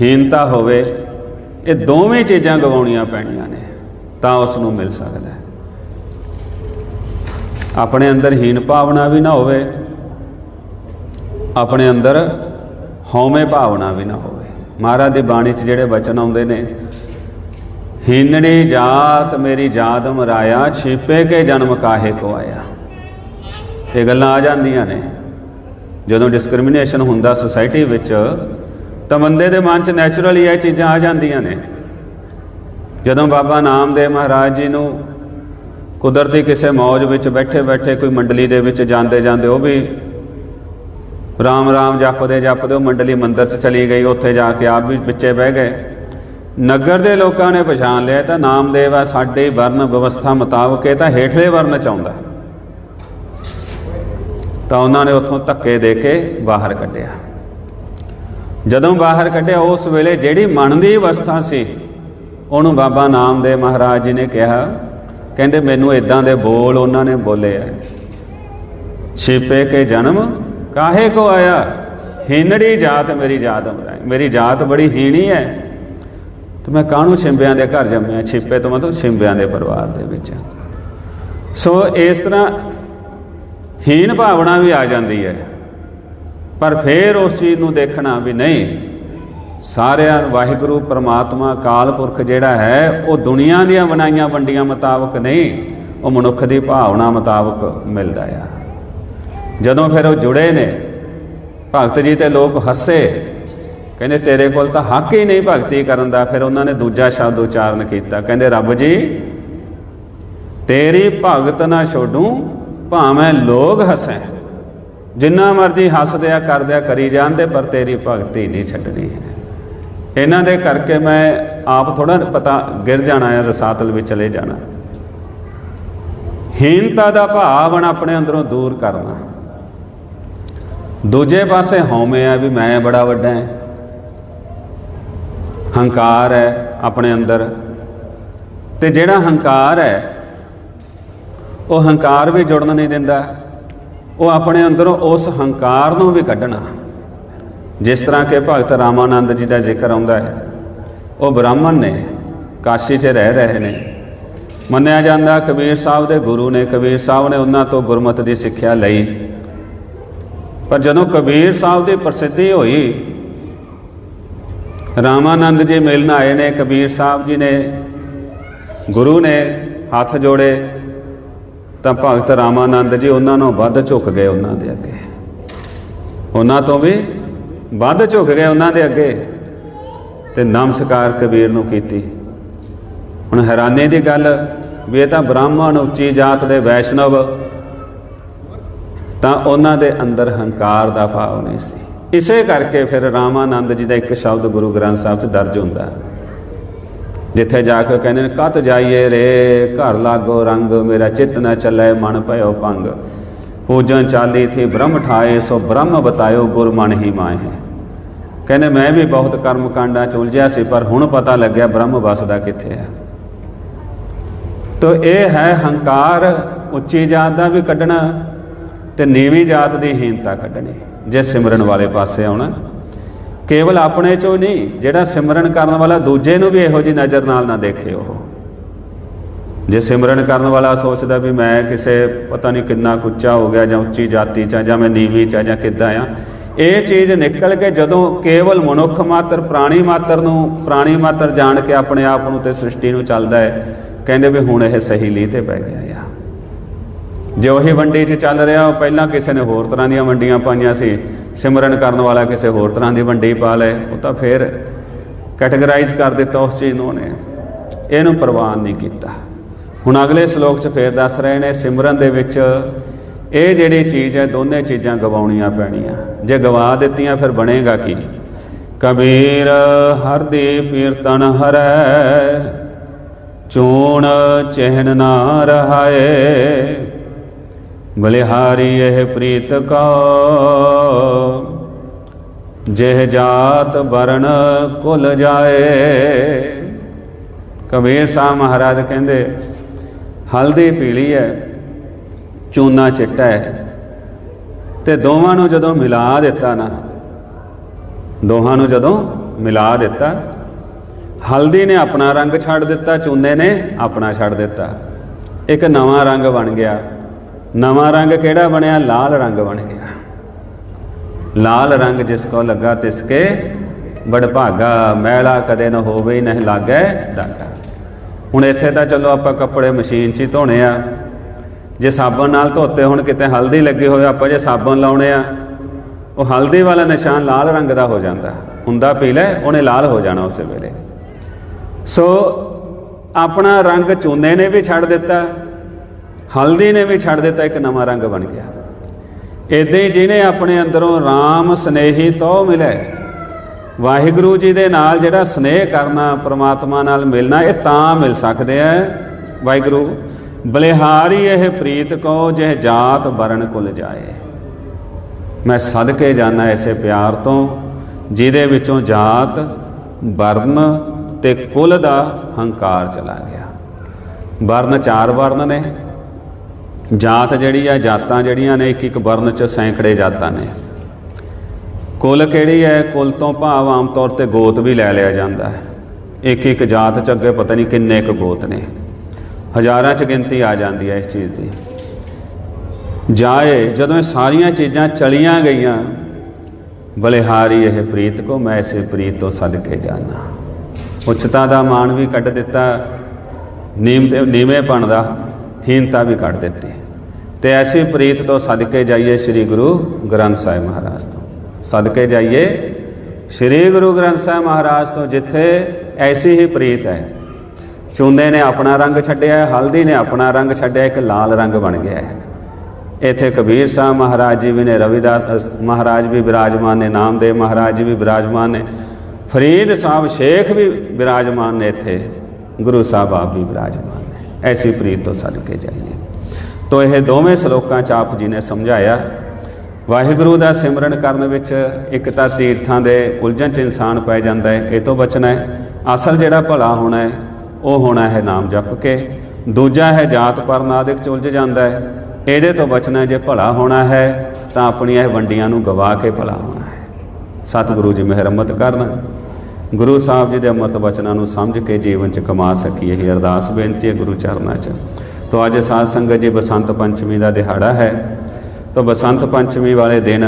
ਹੀਨਤਾ ਹੋਵੇ, ਇਹ ਦੋਵੇਂ ਚੀਜ਼ਾਂ ਗਵਾਉਣੀਆਂ ਪੈਣੀਆਂ ਨੇ, ਤਾਂ ਉਸ ਨੂੰ ਮਿਲ ਸਕਦਾ ਹੈ। ਆਪਣੇ ਅੰਦਰ ਹੀਨ ਭਾਵਨਾ ਵੀ ਨਾ ਹੋਵੇ ਆਪਣੇ ਅੰਦਰ ਹਉਮੈ ਭਾਵਨਾ ਵੀ ਨਾ ਹੋਵੇ। ਮਹਾਰਾਜ ਦੀ ਬਾਣੀ 'ਚ ਜਿਹੜੇ ਬਚਨ ਆਉਂਦੇ ਨੇ ਹੀਨੜੀ ਜਾਤ ਮੇਰੀ ਜਾਤ ਮਰਾਇਆ ਛਿਪੇ ਕੇ ਜਨਮ ਕਾਹੇ ਕੋ ਆਇਆ। ਇਹ ਗੱਲਾਂ ਆ ਜਾਂਦੀਆਂ ਨੇ। ਜਦੋਂ ਡਿਸਕ੍ਰਿਮੀਨੇਸ਼ਨ ਹੁੰਦਾ ਸੋਸਾਇਟੀ ਵਿੱਚ ਤਾਂ ਬੰਦੇ ਦੇ ਮਨ 'ਚ ਨੈਚੁਰਲੀ ਇਹ ਚੀਜ਼ਾਂ ਆ ਜਾਂਦੀਆਂ ਨੇ। ਜਦੋਂ ਬਾਬਾ ਨਾਮਦੇਵ ਮਹਾਰਾਜ ਜੀ ਨੂੰ ਕੁਦਰਤੀ ਕਿਸੇ ਮੌਜ ਵਿੱਚ ਬੈਠੇ ਬੈਠੇ ਕੋਈ ਮੰਡਲੀ ਦੇ ਵਿੱਚ ਜਾਂਦੇ ਜਾਂਦੇ ਉਹ ਵੀ ਰਾਮ ਰਾਮ ਜਪਦੇ ਜਪਦੇ ਉਹ ਮੰਡਲੀ ਮੰਦਰ 'ਚ ਚਲੀ ਗਈ, ਉੱਥੇ ਜਾ ਕੇ ਆਪ ਵੀ ਵਿੱਚੇ ਬਹਿ ਗਏ। ਨਗਰ ਦੇ ਲੋਕਾਂ ਨੇ ਪਛਾਣ ਲਿਆ ਤਾਂ ਨਾਮਦੇਵ ਆ, ਸਾਡੇ ਵਰਨ ਵਿਵਸਥਾ ਮੁਤਾਬਕ ਇਹ ਤਾਂ ਹੇਠਲੇ ਵਰਨ ਚ ਆਉਂਦਾ। ਤਾਂ ਉਹਨਾਂ ਨੇ ਉੱਥੋਂ ਧੱਕੇ ਦੇ ਕੇ ਬਾਹਰ ਕੱਢਿਆ। ਜਦੋਂ ਬਾਹਰ ਕੱਢਿਆ, ਉਸ ਵੇਲੇ ਜਿਹੜੀ ਮਨ ਦੀ ਅਵਸਥਾ ਸੀ, ਉਹਨੂੰ ਬਾਬਾ ਨਾਮਦੇਵ ਮਹਾਰਾਜ ਜੀ ਨੇ ਕਿਹਾ, ਕਹਿੰਦੇ, ਮੈਨੂੰ ਇਦਾਂ ਦੇ ਬੋਲ ਉਹਨਾਂ ਨੇ ਬੋਲੇ ਆ। ਛਿਪੇ ਕੇ ਜਨਮ ਕਾਹੇ ਕੋ ਆਇਆ? ਹੀਨੜੀ ਜਾਤ ਮੇਰੀ ਜਾਤ ਮੇਰੀ ਜਾਤ ਬੜੀ ਹੀਣੀ ਹੈ ਤੇ ਮੈਂ ਕਾਹਨੂੰ ਛਿੰਬਿਆਂ ਦੇ ਘਰ ਜੰਮਿਆ? ਛਿਪੇ ਤੋਂ ਮਤਲਬ ਛਿੰਬਿਆਂ ਦੇ ਪਰਿਵਾਰ ਦੇ ਵਿੱਚ। ਸੋ ਇਸ ਤਰ੍ਹਾਂ ਹੀਣ ਭਾਵਨਾ ਵੀ ਆ ਜਾਂਦੀ ਹੈ ਪਰ ਫਿਰ ਉਸ ਚੀਜ਼ ਨੂੰ ਦੇਖਣਾ ਵੀ ਨਹੀਂ। ਸਾਰਿਆਂ ਵਾਹਿਗੁਰੂ, ਪ੍ਰਮਾਤਮਾ ਕਾਲ ਪੁਰਖ ਜਿਹੜਾ ਹੈ, ਉਹ ਦੁਨੀਆ ਦੀਆਂ ਬਣਾਈਆਂ ਵੰਡੀਆਂ ਮੁਤਾਬਕ ਨਹੀਂ, ਉਹ ਮਨੁੱਖ ਦੀ ਭਾਵਨਾ ਮੁਤਾਬਕ ਮਿਲਦਾ ਆ। ਜਦੋਂ ਫਿਰ ਉਹ ਜੁੜੇ ਨੇ, ਭਗਤ ਜੀ ਤੇ ਲੋਕ ਹੱਸੇ। ਕਹਿੰਦੇ, ਤੇਰੇ ਕੋਲ ਤਾਂ ਹੱਕ ਹੀ ਨਹੀਂ ਭਗਤੀ ਕਰਨ ਦਾ। ਫਿਰ ਉਹਨਾਂ ਨੇ ਦੂਜਾ ਸ਼ਬਦ ਉਚਾਰਨ ਕੀਤਾ। ਕਹਿੰਦੇ, ਰੱਬ ਜੀ, ਤੇਰੀ ਭਗਤ ਨਾ ਛੋਡੂ, ਭਾਵੇਂ ਲੋਕ ਹੱਸੈ ਜਿੰਨਾ ਮਰਜ਼ੀ ਹੱਸਦਿਆ ਕਰਦਿਆ ਕਰੀ ਜਾਂਦੇ ਪਰ ਤੇਰੀ ਭਗਤੀ ਨਹੀਂ ਛੱਡਣੀ ਹੈ। ਇਹਨਾਂ ਦੇ ਕਰਕੇ ਮੈਂ ਆਪ ਥੋੜਾ ਪਤਾ ਗਿਰ ਜਾਣਾ ਹੈ, ਰਸਾਤਲ ਵਿੱਚ ਚਲੇ ਜਾਣਾ। ਹੀਨਤਾ ਦਾ ਭਾਵਨ ਆਪਣੇ ਅੰਦਰੋਂ ਦੂਰ ਕਰਨਾ। ਦੂਜੇ ਪਾਸੇ ਹਉਮੈ ਆ ਵੀ ਮੈਂ ਬੜਾ ਵੱਡਾ ਹਾਂ। ਹੰਕਾਰ ਹੈ ਆਪਣੇ ਅੰਦਰ। ਤੇ ਜਿਹੜਾ ਹੰਕਾਰ ਹੈ, ਉਹ ਹੰਕਾਰ ਵੀ ਜੁੜਨ ਨਹੀਂ ਦਿੰਦਾ। ਉਹ ਆਪਣੇ ਅੰਦਰੋਂ ਉਸ ਹੰਕਾਰ ਨੂੰ ਵੀ ਕੱਢਣਾ। ਜਿਸ ਤਰ੍ਹਾਂ ਕਿ ਭਗਤ ਰਾਮਾਨੰਦ ਜੀ ਦਾ ਜ਼ਿਕਰ ਆਉਂਦਾ ਹੈ, ਉਹ ਬ੍ਰਾਹਮਣ ਨੇ ਕਾਸ਼ੀ 'ਚ ਰਹਿ ਰਹੇ ਨੇ। ਮੰਨਿਆ ਜਾਂਦਾ ਕਬੀਰ ਸਾਹਿਬ ਦੇ ਗੁਰੂ ਨੇ। ਕਬੀਰ ਸਾਹਿਬ ਨੇ ਉਹਨਾਂ ਤੋਂ ਗੁਰਮਤ ਦੀ ਸਿੱਖਿਆ ਲਈ। ਪਰ ਜਦੋਂ ਕਬੀਰ ਸਾਹਿਬ ਦੀ ਪ੍ਰਸਿੱਧੀ ਹੋਈ, ਰਾਮਾਨੰਦ ਜੀ ਮਿਲਣ ਆਏ ਨੇ, ਕਬੀਰ ਸਾਹਿਬ ਜੀ ਨੇ, ਗੁਰੂ ਨੇ ਹੱਥ ਜੋੜੇ, ਤਾਂ ਭਗਤ ਰਾਮਾਨੰਦ ਜੀ ਉਹਨਾਂ ਨੂੰ ਵੱਧ ਝੁਕ ਗਏ ਉਹਨਾਂ ਦੇ ਅੱਗੇ। ਉਹਨਾਂ ਤੋਂ ਵੀ ਵੱਧ ਝੁਕ ਗਏ ਉਹਨਾਂ ਦੇ ਅੱਗੇ ਤੇ ਨਮਸਕਾਰ ਕਬੀਰ ਨੂੰ ਕੀਤੀ। ਹੁਣ ਹੈਰਾਨੀ ਦੀ ਗੱਲ ਵੀ ਇਹ ਤਾਂ ਬ੍ਰਾਹਮਣ ਉੱਚੀ ਜਾਤ ਦੇ ਵੈਸ਼ਨਵ ਤਾਂ ਉਹਨਾਂ ਦੇ ਅੰਦਰ ਹੰਕਾਰ ਦਾ ਭਾਵ ਨਹੀਂ ਸੀ। ਇਸੇ ਕਰਕੇ ਫਿਰ ਰਾਮਾਨੰਦ ਜੀ ਦਾ ਇੱਕ ਸ਼ਬਦ ਗੁਰੂ ਗ੍ਰੰਥ ਸਾਹਿਬ 'ਚ ਦਰਜ ਹੁੰਦਾ। ਜਿੱਥੇ ਜਾ ਕੇ ਕਹਿੰਦੇ ਨੇ, ਕਤ ਜਾਈਏ ਰੇ, ਘਰ ਲਾਗੋ ਰੰਗ, ਮੇਰਾ ਚਿੱਤ ਨਾ ਚੱਲੇ, ਮਨ ਭਇਓ ਪੰਗ ਪੂਜਨ ਚਾਲੀ ਥੀ ਬ੍ਰਹਮ ਠਾਏ, ਸੋ ਬ੍ਰਹਮ ਬਤਾਇਓ ਗੁਰ ਮਨ ਹੀ ਮਾਏ ਕਹਿੰਦੇ, ਮੈਂ ਵੀ ਬਹੁਤ ਕਰਮ ਕਾਂਡਾਂ ਚ ਉਲਝਿਆ ਸੀ, ਪਰ ਹੁਣ ਪਤਾ ਲੱਗਿਆ ਬ੍ਰਹਮ ਵਸਦਾ ਕਿੱਥੇ ਹੈ? ਤੋ ਇਹ ਹੈ ਹੰਕਾਰ, ਉੱਚੀ ਜਾਤ ਦਾ ਵੀ ਕੱਢਣਾ। ਤੇ ਨੀਵੀਂ ਜਾਤ ਦੀ ਹੀਨਤਾ ਕੱਢਣੀ ਜੇ ਸਿਮਰਨ ਵਾਲੇ ਪਾਸੇ ਆਉਣਾ। ਕੇਵਲ ਆਪਣੇ ਚੋਂ ਨਹੀਂ ਜਿਹੜਾ ਸਿਮਰਨ ਕਰਨ ਵਾਲਾ ਦੂਜੇ ਨੂੰ ਵੀ ਇਹੋ ਜੀ ਨਜ਼ਰ ਨਾਲ ਨਾ ਦੇਖੇ ਉਹ। ਜੇ ਸਿਮਰਨ ਕਰਨ ਵਾਲਾ ਸੋਚਦਾ ਵੀ ਮੈਂ ਕਿਸੇ ਪਤਾ ਨਹੀਂ ਕਿੰਨਾ ਕੁੱਚਾ ਹੋ ਗਿਆ ਜਾਂ ਉੱਚੀ ਜਾਤੀ ਚ ਆ, ਜਾਂ ਮੈਂ ਨੀਵੀਂ ਚ ਜਾਂ ਕਿੱਦਾਂ ਆ ਇਹ ਚੀਜ਼ ਨਿਕਲ ਕੇ ਜਦੋਂ ਕੇਵਲ ਮਨੁੱਖ ਮਾਤਰ ਪ੍ਰਾਣੀ ਮਾਤਰ ਨੂੰ ਪ੍ਰਾਣੀ ਮਾਤਰ ਜਾਣ ਕੇ ਆਪਣੇ ਆਪ ਨੂੰ ਤੇ ਸ੍ਰਿਸ਼ਟੀ ਨੂੰ ਚੱਲਦਾ ਹੈ ਕਹਿੰਦੇ ਵੀ ਹੁਣ ਇਹ ਸਹੀ ਲੀਹ ਤੇ ਪੈ ਗਿਆ। ਜੇ ਉਹੀ ਵੰਡੀ 'ਚ ਚੱਲ ਰਿਹਾ, ਉਹ ਪਹਿਲਾਂ ਕਿਸੇ ਨੇ ਹੋਰ ਤਰ੍ਹਾਂ ਦੀਆਂ ਵੰਡੀਆਂ ਪਾਈਆਂ ਸੀ, ਸਿਮਰਨ ਕਰਨ ਵਾਲਾ ਕਿਸੇ ਹੋਰ ਤਰ੍ਹਾਂ ਦੀ ਵੰਡੀ ਪਾ ਲਏ, ਉਹ ਤਾਂ ਫਿਰ ਕੈਟਾਗਰਾਈਜ਼ ਕਰ ਦਿੱਤਾ ਉਸ ਚੀਜ਼ ਨੂੰ ਉਹਨੇ। ਇਹਨੂੰ ਪ੍ਰਵਾਨ ਨਹੀਂ ਕੀਤਾ। ਹੁਣ ਅਗਲੇ ਸ਼ਲੋਕ 'ਚ ਫੇਰ ਦੱਸ ਰਹੇ ਨੇ, ਸਿਮਰਨ ਦੇ ਵਿੱਚ ਇਹ ਜਿਹੜੀ ਚੀਜ਼ ਹੈ, ਦੋਨੇ ਚੀਜ਼ਾਂ ਗਵਾਉਣੀਆਂ ਪੈਣੀਆਂ। ਜੇ ਗਵਾ ਦਿੱਤੀਆਂ, ਫਿਰ ਬਣੇਗਾ ਕੀ? ਕਬੀਰ ਹਰ ਦੀ ਪੀਰਤਨ ਹਰੈ, ਚੋਣ ਚਹਿਨ ਨਾ ਰਹਾਏ। ਬਲਿਹਾਰੀ ਇਹ ਪ੍ਰੀਤ ਕਾ। ਜਿਹ ਜਾਤ ਵਰਣ ਕੁਲ ਜਾਏ। ਕਬੀਰ ਸਾਹਿਬ ਮਹਾਰਾਜ ਕਹਿੰਦੇ, ਹਲਦੀ ਪੀਲੀ ਹੈ ਚੂਨਾ ਚਿੱਟਾ ਹੈ ਤੇ ਦੋਵਾਂ ਨੂੰ ਜਦੋਂ ਮਿਲਾ ਦਿੱਤਾ ਨਾ, ਦੋਹਾਂ ਨੂੰ ਜਦੋਂ ਮਿਲਾ ਦਿੱਤਾ, ਹਲਦੀ ਨੇ ਆਪਣਾ ਰੰਗ ਛੱਡ ਦਿੱਤਾ, ਚੂਨੇ ਨੇ ਆਪਣਾ ਛੱਡ ਦਿੱਤਾ। ਇੱਕ ਨਵਾਂ ਰੰਗ ਬਣ ਗਿਆ। ਨਵਾਂ ਰੰਗ ਕਿਹੜਾ ਬਣਿਆ? ਲਾਲ ਰੰਗ ਬਣ ਗਿਆ। ਲਾਲ ਰੰਗ ਜਿਸ ਕੋ ਲੱਗਾ ਤਿਸ ਕੇ ਬੜ ਭਾਗਾ ਮੈਲਾ ਕਦੇ ਨਾ ਹੋਵੇ, ਨਹੀਂ ਲਾਗੇ ਦਾਗਾ। ਹੁਣ ਇੱਥੇ ਤਾਂ ਚਲੋ ਆਪਾਂ ਕੱਪੜੇ ਮਸ਼ੀਨ 'ਚ ਹੀ ਧੋਣੇ ਆ। ਜੇ ਸਾਬਣ ਨਾਲ ਧੋਤੇ ਹੁਣ, ਕਿਤੇ ਹਲਦੀ ਲੱਗੀ ਹੋਵੇ, ਆਪਾਂ ਜੇ ਸਾਬਣ ਲਾਉਣੇ ਆ, ਉਹ ਹਲਦੀ ਵਾਲਾ ਨਿਸ਼ਾਨ ਲਾਲ ਰੰਗ ਦਾ ਹੋ ਜਾਂਦਾ। ਹੁੰਦਾ ਪੀਲਾ ਉਹਨੇ ਲਾਲ ਹੋ ਜਾਣਾ ਉਸੇ ਵੇਲੇ। ਸੋ ਆਪਣਾ ਰੰਗ ਚੂਨੇ ਨੇ ਵੀ ਛੱਡ ਦਿੱਤਾ। ਹਲਦੀ ਨੇ ਵੀ ਛੱਡ ਦਿੱਤਾ, ਇੱਕ ਨਵਾਂ ਰੰਗ ਬਣ ਗਿਆ। ਇਦਾਂ ਹੀ ਜਿਹਨੇ ਆਪਣੇ ਅੰਦਰੋਂ RAM ਸਨੇਹੀ ਤੋ ਮਿਲੇ, ਵਾਹਿਗੁਰੂ ਜੀ ਦੇ ਨਾਲ ਜਿਹੜਾ ਸਨੇਹ ਕਰਨਾ, ਪ੍ਰਮਾਤਮਾ ਨਾਲ ਮਿਲਣਾ, ਇਹ ਤਾਂ ਮਿਲ ਸਕਦੇ ਆ। ਵਾਹਿਗੁਰੂ, ਬਲਿਹਾਰੀ ਇਹ ਪ੍ਰੀਤ ਕੋ ਜਿਹ ਜਾਤ ਵਰਣ ਕੁਲ ਜਾਏ। ਮੈਂ ਸਦਕੇ ਜਾਣਾ ਐਸੇ ਪਿਆਰ ਤੋਂ, ਜਿਹਦੇ ਵਿੱਚੋਂ ਜਾਤ ਵਰਨ ਤੇ ਕੁਲ ਦਾ ਹੰਕਾਰ ਚਲਾ ਗਿਆ। ਵਰਨ ਚਾਰ ਵਰਨ ਨੇ। ਜਾਤ ਜਿਹੜੀ ਆ, ਜਾਤਾਂ ਜਿਹੜੀਆਂ ਨੇ, ਇੱਕ ਇੱਕ ਵਰਨ ਚ ਸੈਂਕੜੇ ਜਾਤਾਂ ਨੇ। ਕੁੱਲ ਕਿਹੜੀ ਹੈ ਕੁੱਲ ਤੋਂ ਭਾਵ ਆਮ ਤੌਰ ਤੇ ਗੋਤ ਵੀ ਲੈ ਲਿਆ ਜਾਂਦਾ ਹੈ। ਇੱਕ ਇੱਕ ਜਾਤ ਚ ਅੱਗੇ ਪਤਾ ਨਹੀਂ ਕਿੰਨੇ ਕੁ ਗੋਤ ਨੇ। ਹਜ਼ਾਰਾਂ ਚ ਗਿਣਤੀ ਆ ਜਾਂਦੀ ਹੈ ਇਸ ਚੀਜ਼ ਦੀ। ਜਾਏ, ਜਦੋਂ ਇਹ ਸਾਰੀਆਂ ਚੀਜ਼ਾਂ ਚਲੀਆਂ ਗਈਆਂ, ਬਲਿਹਾਰੀ ਇਹ ਪ੍ਰੀਤ ਕੋ, ਮੈਂ ਇਸੇ ਪ੍ਰੀਤ ਤੋਂ ਸਦਕੇ ਜਾਣਾ ਉੱਚਤਾ ਦਾ ਮਾਣ ਵੀ ਕੱਢ ਦਿੱਤਾ, ਨੀਮ ਤੇ ਨੀਵੇਂਪਣ ਦਾ ਹੀਨਤਾ ਵੀ ਕੱਢ ਦਿੱਤੀ। ਤੇ ਐਸੀ ਪ੍ਰੀਤ ਤੋਂ ਸਦਕੇ ਜਾਈਏ ਸ੍ਰੀ ਗੁਰੂ ਗ੍ਰੰਥ ਸਾਹਿਬ ਮਹਾਰਾਜ ਤੋਂ। ਸਦਕੇ ਜਾਈਏ ਸ੍ਰੀ ਗੁਰੂ ਗ੍ਰੰਥ ਸਾਹਿਬ ਮਹਾਰਾਜ ਤੋਂ, ਜਿੱਥੇ ਐਸੀ ਹੀ ਪ੍ਰੀਤ ਹੈ। ਚੁੰਦੇ ਨੇ ਆਪਣਾ ਰੰਗ ਛੱਡਿਆ, ਹਲਦੀ ਨੇ ਆਪਣਾ ਰੰਗ ਛੱਡਿਆ, ਇੱਕ ਲਾਲ ਰੰਗ ਬਣ ਗਿਆ ਹੈ। ਇੱਥੇ ਕਬੀਰ ਸਾਹਿਬ ਮਹਾਰਾਜ ਜੀ ਵੀ ਨੇ, ਰਵਿਦਾਸ ਮਹਾਰਾਜ ਵੀ ਬਿਰਾਜਮਾਨ ਨੇ, ਨਾਮਦੇਵ ਮਹਾਰਾਜ ਜੀ ਵੀ ਬਿਰਾਜਮਾਨ ਨੇ, ਫਰੀਦ ਸਾਹਿਬ ਸ਼ੇਖ ਵੀ ਬਿਰਾਜਮਾਨ ਨੇ ਇੱਥੇ, ਗੁਰੂ ਸਾਹਿਬ ਆਪ ਵੀ ਬਿਰਾਜਮਾਨ ਨੇ। ਐਸੀ ਪ੍ਰੀਤ ਤੋਂ ਸਦਕੇ ਜਾਈਏ। ਤੋਂ ਇਹ ਦੋਵੇਂ ਸ਼ਲੋਕਾਂ ਚ ਆਪ ਜੀ ਨੇ ਸਮਝਾਇਆ। ਵਾਹਿਗੁਰੂ ਦਾ ਸਿਮਰਨ ਕਰਨ ਵਿੱਚ ਇੱਕ ਤਾਂ ਤੀਰਥਾਂ ਦੇ ਉਲਝਣ ਚ ਇਨਸਾਨ ਪੈ ਜਾਂਦਾ ਹੈ, ਇਹ ਤੋਂ ਬਚਣਾ ਹੈ। ਅਸਲ ਜਿਹੜਾ ਭਲਾ ਹੋਣਾ ਹੈ, ਉਹ ਹੋਣਾ ਹੈ ਨਾਮ ਜਪ ਕੇ। ਦੂਜਾ ਹੈ ਜਾਤ ਪਰਨ ਚ ਉਲਝ ਜਾਂਦਾ ਹੈ। ਇਹਦੇ ਤੋਂ ਬਚਣਾ ਜੇ ਭਲਾ ਹੋਣਾ ਹੈ, ਤਾਂ ਆਪਣੀਆਂ ਇਹ ਵੰਡੀਆਂ ਨੂੰ ਗਵਾ ਕੇ ਭਲਾ ਹੋਣਾ ਹੈ। ਸਤਿਗੁਰੂ ਜੀ ਮਿਹਰਮਤ ਕਰਨ। ਗੁਰੂ ਸਾਹਿਬ ਜੀ ਦੇ ਅੰਮ੍ਰਿਤ ਬਚਨਾਂ ਨੂੰ ਸਮਝ ਕੇ ਜੀਵਨ ਚ ਕਮਾ ਸਕੀਏ, ਇਹ ਅਰਦਾਸ ਬੇਨਤੀ ਹੈ ਗੁਰੂ ਚਰਨਾਂ ਚ। ਤੋ ਅੱਜ ਸਾਧ ਸੰਗਤ ਜੀ ਬਸੰਤ ਪੰਚਮੀ ਦਾ ਦਿਹਾੜਾ ਹੈ। ਤੋ ਬਸੰਤ ਪੰਚਮੀ ਵਾਲੇ ਦਿਨ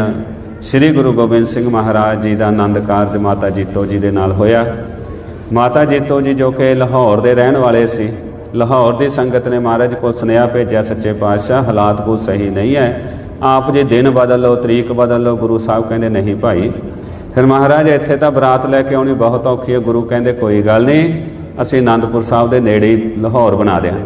ਸ੍ਰੀ ਗੁਰੂ ਗੋਬਿੰਦ ਸਿੰਘ ਮਹਾਰਾਜ ਜੀ ਦਾ ਆਨੰਦ ਕਾਰਜ ਮਾਤਾ ਜੀਤੋ ਜੀ ਦੇ ਨਾਲ ਹੋਇਆ। ਮਾਤਾ ਜੀਤੋ ਜੀ ਜੋ ਕਿ ਲਾਹੌਰ ਦੇ ਰਹਿਣ ਵਾਲੇ ਸੀ, ਲਾਹੌਰ ਦੀ ਸੰਗਤ ਨੇ ਮਹਾਰਾਜ ਕੋਲ ਸੁਨੇਹਾ ਭੇਜਿਆ, ਸੱਚੇ ਪਾਤਸ਼ਾਹ, ਹਾਲਾਤ ਕੋ ਸਹੀ ਨਹੀਂ ਹੈ ਆਪ ਜੇ ਦਿਨ ਬਦਲ ਲਓ, ਤਰੀਕ ਬਦਲ ਲਓ, ਗੁਰੂ ਸਾਹਿਬ ਕਹਿੰਦੇ, ਨਹੀਂ ਭਾਈ। ਫਿਰ ਮਹਾਰਾਜ ਇੱਥੇ ਤਾਂ ਬਰਾਤ ਲੈ ਕੇ ਆਉਣੀ ਬਹੁਤ ਔਖੀ ਹੈ ਗੁਰੂ ਕਹਿੰਦੇ, ਕੋਈ ਗੱਲ ਨਹੀਂ, ਅਸੀਂ ਆਨੰਦਪੁਰ ਸਾਹਿਬ ਦੇ ਨੇੜੇ ਹੀ ਲਾਹੌਰ ਬਣਾ ਦਿਆਂਗੇ।